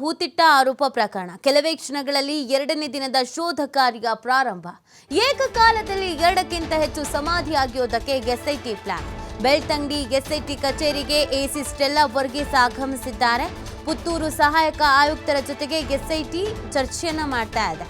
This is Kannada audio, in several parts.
ಹೂತಿಟ್ಟ ಆರೋಪ ಪ್ರಕರಣ? ಕೆಲವೇ ಕ್ಷಣಗಳಲ್ಲಿ ಎರಡನೇ ದಿನದ ಶೋಧ ಕಾರ್ಯ ಪ್ರಾರಂಭ. ಏಕಕಾಲದಲ್ಲಿ ಎರಡಕ್ಕಿಂತ ಹೆಚ್ಚು ಸಮಾಧಿ ಆಗಿರೋದಕ್ಕೆ ಎಸ್ಐಟಿ ಪ್ಲಾನ್. ಬೆಳ್ತಂಗಡಿ ಎಸ್ಐಟಿ ಕಚೇರಿಗೆ ಎಸಿ ಸ್ಟೆಲ್ಲಾ ವರ್ಗೀಸ್ ಆಗಮಿಸಿದ್ದಾರೆ. ಪುತ್ತೂರು ಸಹಾಯಕ ಆಯುಕ್ತರ ಜೊತೆಗೆ ಎಸ್ಐಟಿ ಚರ್ಚೆಯನ್ನ ಮಾಡ್ತಾ ಇದೆ.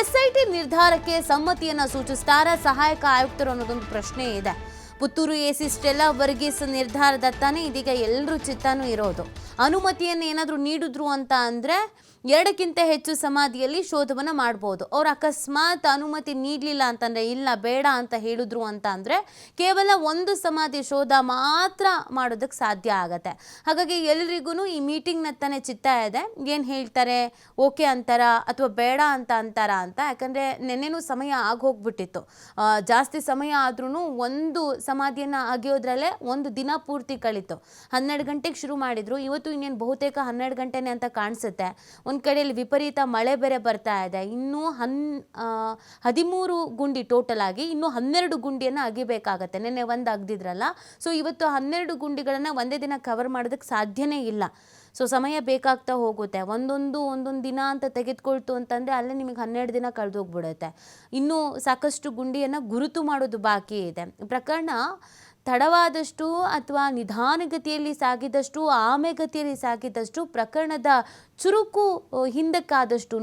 ಎಸ್ಐಟಿ ನಿರ್ಧಾರಕ್ಕೆ ಸಮ್ಮತಿಯನ್ನ ಸೂಚಿಸ್ತಾರ ಸಹಾಯಕ ಆಯುಕ್ತರು ಅನ್ನೋದೊಂದು ಪ್ರಶ್ನೆ ಇದೆ. ಪುತ್ತೂರು ಎಸಿ ಸ್ಟೆಲ್ಲಾ ವರ್ಗೀಸ್ ನಿರ್ಧಾರದತ್ತಾನೆ ತಾನೇ ಇದೀಗ ಎಲ್ಲರೂ ಚಿತ್ತಾನೂ ಇರೋದು. ಅನುಮತಿಯನ್ನು ಏನಾದರೂ ನೀಡಿದ್ರು ಅಂತ ಅಂದರೆ ಎರಡಕ್ಕಿಂತ ಹೆಚ್ಚು ಸಮಾಧಿಯಲ್ಲಿ ಶೋಧವನ್ನು ಮಾಡ್ಬೋದು. ಅವ್ರು ಅಕಸ್ಮಾತ್ ಅನುಮತಿ ನೀಡಲಿಲ್ಲ ಅಂತಂದರೆ, ಇಲ್ಲ ಬೇಡ ಅಂತ ಹೇಳಿದ್ರು ಅಂತ ಅಂದರೆ, ಕೇವಲ ಒಂದು ಸಮಾಧಿ ಶೋಧ ಮಾತ್ರ ಮಾಡೋದಕ್ಕೆ ಸಾಧ್ಯ ಆಗತ್ತೆ. ಹಾಗಾಗಿ ಎಲ್ರಿಗೂ ಈ ಮೀಟಿಂಗ್ನ ತಾನೇ ಚಿತ್ತ ಇದೆ. ಏನು ಹೇಳ್ತಾರೆ? ಓಕೆ ಅಂತಾರ ಅಥವಾ ಬೇಡ ಅಂತ ಅಂತಾರ ಅಂತ? ಯಾಕಂದರೆ ನೆನ್ನೆನೂ ಸಮಯ ಆಗೋಗ್ಬಿಟ್ಟಿತ್ತು. ಜಾಸ್ತಿ ಸಮಯ ಆದ್ರೂ ಒಂದು ಸಮಾಧಿಯನ್ನು ಆಗಿಯೋದ್ರಲ್ಲೇ ಒಂದು ದಿನ ಪೂರ್ತಿ ಕಳೀತು. ಹನ್ನೆರಡು ಗಂಟೆಗೆ ಶುರು ಮಾಡಿದ್ರು. ಇವತ್ತು ಇನ್ನೇನು ಬಹುತೇಕ ಹನ್ನೆರಡು ಗಂಟೆನೆ ಅಂತ ಕಾಣಿಸುತ್ತೆ. ಒಂದು ಕಡೆಯಲ್ಲಿ ವಿಪರೀತ ಮಳೆ ಬೇರೆ ಬರ್ತಾ ಇದೆ. ಇನ್ನೂ ಹನ್ ಹದಿಮೂರು ಗುಂಡಿ ಟೋಟಲ್ ಆಗಿ ಇನ್ನೂ ಹನ್ನೆರಡು ಗುಂಡಿಯನ್ನು ಅಗಿಬೇಕಾಗತ್ತೆ. ನಿನ್ನೆ ಒಂದು ಅಗ್ದಿದ್ರಲ್ಲ. ಸೊ ಇವತ್ತು ಹನ್ನೆರಡು ಗುಂಡಿಗಳನ್ನು ಒಂದೇ ದಿನ ಕವರ್ ಮಾಡೋದಕ್ಕೆ ಸಾಧ್ಯನೇ ಇಲ್ಲ. ಸೊ ಸಮಯ ಬೇಕಾಗ್ತಾ ಹೋಗುತ್ತೆ. ಒಂದೊಂದು ಒಂದೊಂದು ದಿನ ಅಂತ ತೆಗೆದುಕೊಳ್ತು ಅಂತಂದರೆ ಅಲ್ಲೇ ನಿಮಗೆ ಹನ್ನೆರಡು ದಿನ ಕಳೆದೋಗ್ಬಿಡುತ್ತೆ. ಇನ್ನೂ ಸಾಕಷ್ಟು ಗುಂಡಿಯನ್ನು ಗುರುತು ಮಾಡೋದು ಬಾಕಿ ಇದೆ. ಪ್ರಕರಣ ತಡವಾದಷ್ಟು ಅಥವಾ ನಿಧಾನಗತಿಯಲ್ಲಿ ಸಾಗಿದಷ್ಟು ಆಮೆಗತಿಯಲ್ಲಿ ಸಾಗಿದಷ್ಟು ಪ್ರಕರಣದ ಚುರುಕು ಹಿಂದಕ್ಕಾದಷ್ಟೂ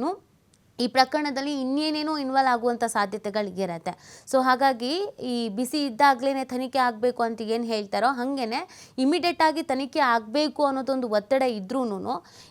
ಈ ಪ್ರಕರಣದಲ್ಲಿ ಇನ್ನೇನೇನೋ ಇನ್ವಾಲ್ವ್ ಆಗುವಂಥ ಸಾಧ್ಯತೆಗಳಿಗಿರತ್ತೆ ಸೊ ಹಾಗಾಗಿ ಈ ಬಿಸಿ ಇದ್ದಾಗಲೇ ತನಿಖೆ ಆಗಬೇಕು ಅಂತ ಏನು ಹೇಳ್ತಾರೋ ಹಾಗೇನೆ ಇಮಿಡಿಯೇಟಾಗಿ ತನಿಖೆ ಆಗಬೇಕು ಅನ್ನೋದೊಂದು ಒತ್ತಡ ಇದ್ರೂ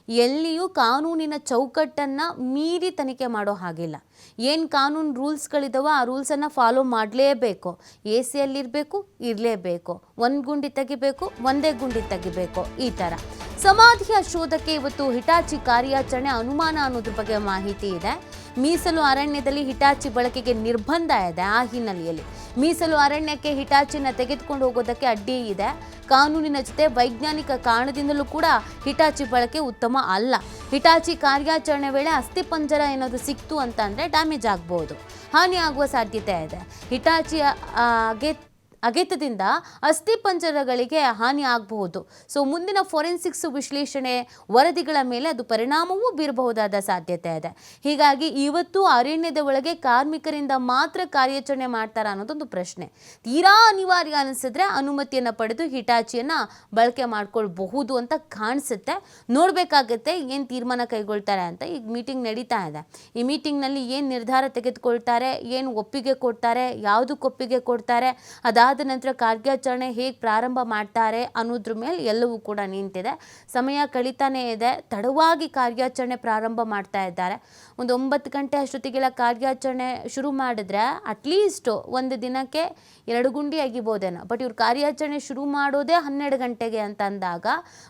ಎಲ್ಲಿಯೂ ಕಾನೂನಿನ ಚೌಕಟ್ಟನ್ನು ಮೀರಿ ತನಿಖೆ ಮಾಡೋ ಹಾಗಿಲ್ಲ. ಏನು ಕಾನೂನು ರೂಲ್ಸ್ಗಳಿದಾವೋ ಆ ರೂಲ್ಸನ್ನು ಫಾಲೋ ಮಾಡಲೇಬೇಕು. ಎ ಸಿಯಲ್ಲಿರಬೇಕು, ಇರಲೇಬೇಕು. ಒಂದು ಗುಂಡಿ ತೆಗಿಬೇಕು, ಒಂದೇ ಗುಂಡಿ ತೆಗಿಬೇಕು, ಈ ಥರ ಸಮಾಧಿಯ ಶೋಧಕ್ಕೆ ಇವತ್ತು ಹಿಟಾಚಿ ಕಾರ್ಯಾಚರಣೆ ಅನುಮಾನ ಅನ್ನೋದ್ರ ಬಗ್ಗೆ ಮಾಹಿತಿ ಇದೆ. ಮೀಸಲು ಅರಣ್ಯದಲ್ಲಿ ಹಿಟಾಚಿ ಬಳಕೆಗೆ ನಿರ್ಬಂಧ ಇದೆ ಆ ಹಿನ್ನೆಲೆಯಲ್ಲಿ. ಮೀಸಲು ಅರಣ್ಯಕ್ಕೆ ಹಿಟಾಚಿನ ತೆಗೆದುಕೊಂಡು ಹೋಗೋದಕ್ಕೆ ಅಡ್ಡಿ ಇದೆ. ಕಾನೂನಿನ ಜೊತೆ ವೈಜ್ಞಾನಿಕ ಕಾರಣದಿಂದಲೂ ಕೂಡ ಹಿಟಾಚಿ ಬಳಕೆ ಉತ್ತಮ ಅಲ್ಲ. ಹಿಟಾಚಿ ಕಾರ್ಯಾಚರಣೆ ವೇಳೆ ಅಸ್ಥಿಪಂಜರ ಏನಾದರೂ ಸಿಕ್ತು ಅಂತ ಅಂದರೆ ಡ್ಯಾಮೇಜ್ ಆಗ್ಬೋದು. ಹಾನಿ ಆಗುವ ಸಾಧ್ಯತೆ ಇದೆ. ಹಿಟಾಚಿಯ ಆ, ಗೆ ಅಗೆತದಿಂದ ಅಸ್ಥಿಪಂಜರಗಳಿಗೆ ಹಾನಿ ಆಗಬಹುದು. ಸೊ ಮುಂದಿನ ಫೋರೆನ್ಸಿಕ್ಸ್ ವಿಶ್ಲೇಷಣೆ ವರದಿಗಳ ಮೇಲೆ ಅದು ಪರಿಣಾಮವೂ ಬೀರಬಹುದಾದ ಸಾಧ್ಯತೆ ಇದೆ. ಹೀಗಾಗಿ ಇವತ್ತು ಅರಣ್ಯದ ಒಳಗೆ ಕಾರ್ಮಿಕರಿಂದ ಮಾತ್ರ ಕಾರ್ಯಾಚರಣೆ ಮಾಡ್ತಾರ ಅನ್ನೋದೊಂದು ಪ್ರಶ್ನೆ. ತೀರಾ ಅನಿವಾರ್ಯ ಅನಿಸಿದ್ರೆ ಅನುಮತಿಯನ್ನು ಪಡೆದು ಹಿಟಾಚಿಯನ್ನು ಬಳಕೆ ಮಾಡ್ಕೊಳ್ಬಹುದು ಅಂತ ಕಾಣಿಸುತ್ತೆ. ನೋಡಬೇಕಾಗತ್ತೆ ಏನು ತೀರ್ಮಾನ ಕೈಗೊಳ್ತಾರೆ ಅಂತ ಈಗ ಮೀಟಿಂಗ್ ನಡೀತಾ ಇದೆ. ಈ ಮೀಟಿಂಗ್ನಲ್ಲಿ ಏನು ನಿರ್ಧಾರ ತೆಗೆದುಕೊಳ್ತಾರೆ, ಏನು ಒಪ್ಪಿಗೆ ಕೊಡ್ತಾರೆ ಯಾವುದಕ್ಕೆ ಒಪ್ಪಿಗೆ ಕೊಡ್ತಾರೆ ಅದಾದ ನಂತರ ಕಾರ್ಯಾಚರಣೆ ಹೇಗೆ ಪ್ರಾರಂಭ ಮಾಡ್ತಾರೆ ಅನ್ನೋದ್ರ ಮೇಲೆ ಎಲ್ಲವೂ ಕೂಡ ನಿಂತಿದೆ. ಸಮಯ ಕಳೀತಾನೇ ಇದೆ. ತಡವಾಗಿ ಕಾರ್ಯಾಚರಣೆ ಪ್ರಾರಂಭ ಮಾಡ್ತಾ ಇದ್ದಾರೆ. ಒಂದು ಒಂಬತ್ತು ಗಂಟೆ ಅಷ್ಟೊತ್ತಿಗೆಲ್ಲ ಕಾರ್ಯಾಚರಣೆ ಶುರು ಮಾಡಿದ್ರೆ ಅಟ್ಲೀಸ್ಟ್ ಒಂದು ದಿನಕ್ಕೆ ಎರಡು ಗುಂಡಿ ಅಗಿಬೋದೇನೋ ಬಟ್ ಇವ್ರು ಕಾರ್ಯಾಚರಣೆ ಶುರು ಮಾಡೋದೇ ಹನ್ನೆರಡು ಗಂಟೆಗೆ ಅಂತ ಅಂದಾಗ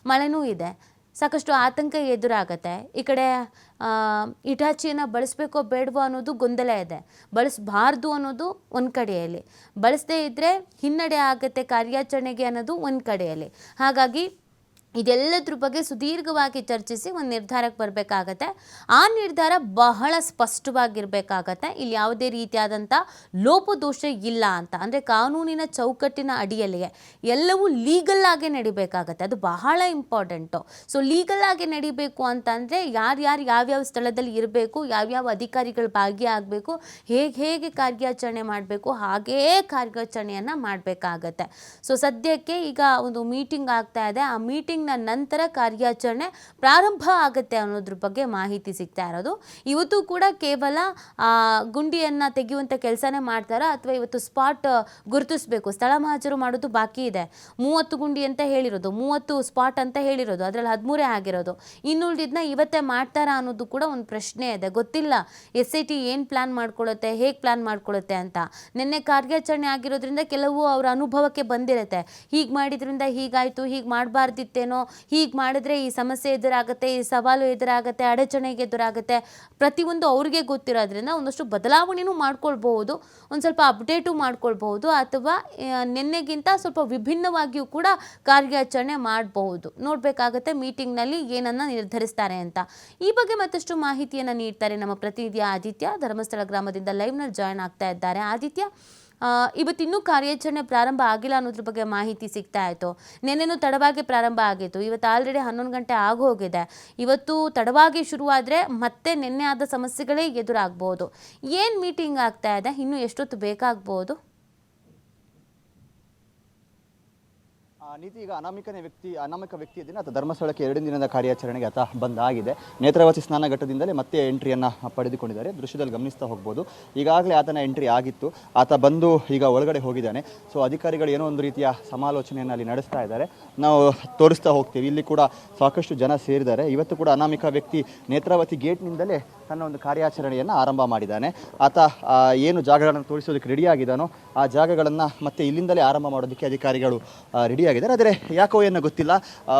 ಮಳೆನೂ ಇದೆ. ಸಾಕಷ್ಟು ಆತಂಕ ಎದುರಾಗತ್ತೆ. ಈ ಕಡೆ ಇಟಾಚಿನ ಇಟಾಚಿಯನ್ನು ಬಳಸಬೇಕೋ ಬೇಡವೋ ಅನ್ನೋದು ಗೊಂದಲ ಇದೆ. ಬಳಸಬಾರ್ದು ಅನ್ನೋದು ಒಂದು ಕಡೆಯಲ್ಲಿ. ಬಳಸದೇ ಇದ್ದರೆ ಹಿನ್ನಡೆ ಆಗುತ್ತೆ ಕಾರ್ಯಾಚರಣೆಗೆ ಅನ್ನೋದು ಒಂದು ಕಡೆಯಲ್ಲಿ. ಹಾಗಾಗಿ ಇದೆಲ್ಲದ್ರ ಬಗ್ಗೆ ಸುದೀರ್ಘವಾಗಿ ಚರ್ಚಿಸಿ ಒಂದು ನಿರ್ಧಾರಕ್ಕೆ ಬರಬೇಕಾಗತ್ತೆ. ಆ ನಿರ್ಧಾರ ಬಹಳ ಸ್ಪಷ್ಟವಾಗಿರಬೇಕಾಗತ್ತೆ. ಇಲ್ಲಿ ಯಾವುದೇ ರೀತಿಯಾದಂಥ ಲೋಪದೋಷ ಇಲ್ಲ ಅಂತ. ಅಂದರೆ ಕಾನೂನಿನ ಚೌಕಟ್ಟಿನ ಅಡಿಯಲ್ಲಿಯೇ ಎಲ್ಲವೂ ಲೀಗಲ್ ಆಗಿ ನಡಿಬೇಕಾಗತ್ತೆ. ಅದು ಬಹಳ ಇಂಪಾರ್ಟೆಂಟು ಸೊ ಲೀಗಲ್ ಆಗಿ ನಡಿಬೇಕು ಅಂತಂದರೆ ಯಾರ್ಯಾರು ಯಾವ್ಯಾವ ಸ್ಥಳದಲ್ಲಿ ಇರಬೇಕು, ಯಾವ್ಯಾವ ಅಧಿಕಾರಿಗಳು ಭಾಗಿಯಾಗಬೇಕು ಹೇಗೆ ಹೇಗೆ ಕಾರ್ಯಾಚರಣೆ ಮಾಡಬೇಕು, ಹಾಗೇ ಕಾರ್ಯಾಚರಣೆಯನ್ನು ಮಾಡಬೇಕಾಗತ್ತೆ. ಸೊ ಸದ್ಯಕ್ಕೆ ಈಗ ಒಂದು ಮೀಟಿಂಗ್ ಆಗ್ತಾ ಇದೆ. ಆ ಮೀಟಿಂಗ್ನ ನಂತರ ಕಾರ್ಯಾಚರಣೆ ಪ್ರಾರಂಭ ಆಗುತ್ತೆ ಅನ್ನೋದ್ರ ಬಗ್ಗೆ ಮಾಹಿತಿ ಸಿಗ್ತಾ ಇರೋದು. ಇವತ್ತು ಕೂಡ ಕೇವಲ ಗುಂಡಿಯನ್ನು ತೆಗೆಯುವಂಥ ಕೆಲಸನೇ ಮಾಡ್ತಾರ ಅಥವಾ ಇವತ್ತು ಸ್ಪಾಟ್ ಗುರುತಿಸಬೇಕು? ಸ್ಥಳ ಮಹಾಜರು ಮಾಡೋದು ಬಾಕಿ ಇದೆ. ಮೂವತ್ತು ಗುಂಡಿ ಅಂತ ಹೇಳಿರೋದು, ಮೂವತ್ತು ಸ್ಪಾಟ್ ಅಂತ ಹೇಳಿರೋದು, ಅದರಲ್ಲಿ ಹದಿಮೂರೇ ಆಗಿರೋದು. ಇನ್ನುಳಿದಿದ್ನ ಇವತ್ತೇ ಮಾಡ್ತಾರಾ ಅನ್ನೋದು ಕೂಡ ಒಂದು ಪ್ರಶ್ನೆ ಇದೆ. ಗೊತ್ತಿಲ್ಲ, ಎಸ್ ಐ ಟಿ ಏನು ಪ್ಲ್ಯಾನ್ ಮಾಡ್ಕೊಳ್ಳುತ್ತೆ, ಹೇಗೆ ಪ್ಲ್ಯಾನ್ ಮಾಡ್ಕೊಳ್ಳುತ್ತೆ ಅಂತ. ನಿನ್ನೆ ಕಾರ್ಯಾಚರಣೆ ಆಗಿರೋದ್ರಿಂದ ಕೆಲವು ಅವರ ಅನುಭವಕ್ಕೆ ಬಂದಿರುತ್ತೆ. ಹೀಗೆ ಮಾಡಿದ್ರಿಂದ ಹೀಗಾಯಿತು, ಹೀಗೆ ಮಾಡಬಾರ್ದಿತ್ತೇನೋ ಹೀಗೆ ಮಾಡಿದ್ರೆ ಈ ಸಮಸ್ಯೆ ಎದುರಾಗುತ್ತೆ, ಈ ಸವಾಲು ಎದುರಾಗುತ್ತೆ, ಅಡಚಣೆಗೆ ಎದುರಾಗುತ್ತೆ, ಪ್ರತಿಯೊಂದು ಅವ್ರಿಗೆ ಗೊತ್ತಿರೋದ್ರಿಂದ ಒಂದಷ್ಟು ಬದಲಾವಣೆನೂ ಮಾಡ್ಕೊಳ್ಬಹುದು, ಒಂದು ಸ್ವಲ್ಪ ಅಪ್ಡೇಟು ಮಾಡ್ಕೊಳ್ಬಹುದು, ಅಥವಾ ನಿನ್ನೆಗಿಂತ ಸ್ವಲ್ಪ ವಿಭಿನ್ನವಾಗಿಯೂ ಕೂಡ ಕಾರ್ಯಾಚರಣೆ ಮಾಡಬಹುದು. ನೋಡಬೇಕಾಗತ್ತೆ ಮೀಟಿಂಗ್ನಲ್ಲಿ ಏನನ್ನ ನಿರ್ಧರಿಸ್ತಾರೆ ಅಂತ. ಈ ಬಗ್ಗೆ ಮತ್ತಷ್ಟು ಮಾಹಿತಿಯನ್ನು ನೀಡ್ತಾರೆ ನಮ್ಮ ಪ್ರತಿನಿಧಿ ಆದಿತ್ಯ. ಧರ್ಮಸ್ಥಳ ಗ್ರಾಮದಿಂದ ಲೈವ್ನಲ್ಲಿ ಜಾಯ್ನ್ ಆಗ್ತಾ ಇದ್ದಾರೆ. ಆದಿತ್ಯ ಇವತ್ತಿನ್ನೂ ಕಾರ್ಯಾಚರಣೆ ಪ್ರಾರಂಭ ಆಗಿಲ್ಲ ಅನ್ನೋದ್ರ ಬಗ್ಗೆ ಮಾಹಿತಿ ಸಿಗ್ತಾ ಇತ್ತು. ನಿನ್ನೆನೂ ತಡವಾಗಿ ಪ್ರಾರಂಭ ಆಗಿತ್ತು. ಇವತ್ತು ಆಲ್ರೆಡಿ ಹನ್ನೊಂದು ಗಂಟೆ ಆಗೋಗಿದೆ. ಇವತ್ತು ತಡವಾಗಿ ಶುರುವಾದರೆ ಮತ್ತೆ ನಿನ್ನೆ ಆದ ಸಮಸ್ಯೆಗಳೇ ಎದುರಾಗ್ಬೋದು. ಏನು ಮೀಟಿಂಗ್ ಆಗ್ತಾ ಇದೆ? ಇನ್ನೂ ಎಷ್ಟೊತ್ತು ಬೇಕಾಗ್ಬೋದು? ನೀತಿ ಈಗ ಅನಾಮಿಕನೇ ವ್ಯಕ್ತಿ, ಅನಾಮಿಕ ವ್ಯಕ್ತಿಯ ದಿನ ಆತ ಧರ್ಮಸ್ಥಳಕ್ಕೆ ಎರಡು ದಿನದ ಕಾರ್ಯಾಚರಣೆಗೆ ಆತ ಬಂದಾಗಿದೆ. ನೇತ್ರಾವತಿ ಸ್ನಾನಘಟ್ಟದಿಂದಲೇ ಮತ್ತೆ ಎಂಟ್ರಿಯನ್ನು ಪಡೆದುಕೊಂಡಿದ್ದಾರೆ. ದೃಶ್ಯದಲ್ಲಿ ಗಮನಿಸ್ತಾ ಹೋಗ್ಬೋದು. ಈಗಾಗಲೇ ಆತನ ಎಂಟ್ರಿ ಆಗಿತ್ತು. ಆತ ಬಂದು ಈಗ ಒಳಗಡೆ ಹೋಗಿದ್ದಾನೆ. ಸೊ, ಅಧಿಕಾರಿಗಳು ಏನೋ ಒಂದು ರೀತಿಯ ಸಮಾಲೋಚನೆಯನ್ನು ಅಲ್ಲಿ ನಡೆಸ್ತಾ ಇದ್ದಾರೆ. ನಾವು ತೋರಿಸ್ತಾ ಹೋಗ್ತೀವಿ. ಇಲ್ಲಿ ಕೂಡ ಸಾಕಷ್ಟು ಜನ ಸೇರಿದ್ದಾರೆ. ಇವತ್ತು ಕೂಡ ಅನಾಮಿಕ ವ್ಯಕ್ತಿ ನೇತ್ರಾವತಿ ಗೇಟ್ನಿಂದಲೇ ತನ್ನ ಒಂದು ಕಾರ್ಯಾಚರಣೆಯನ್ನು ಆರಂಭ ಮಾಡಿದ್ದಾನೆ. ಆತ ಏನು ಜಾಗಗಳನ್ನು ತೋರಿಸೋದಕ್ಕೆ ರೆಡಿಯಾಗಿದ್ದಾನೋ ಆ ಜಾಗಗಳನ್ನು ಮತ್ತೆ ಇಲ್ಲಿಂದಲೇ ಆರಂಭ ಮಾಡೋದಕ್ಕೆ ಅಧಿಕಾರಿಗಳು ರೆಡಿಯಾಗಿದ್ದಾರೆ ಆದರೆ ಯಾಕೋ ಏನೋ ಗೊತ್ತಿಲ್ಲ.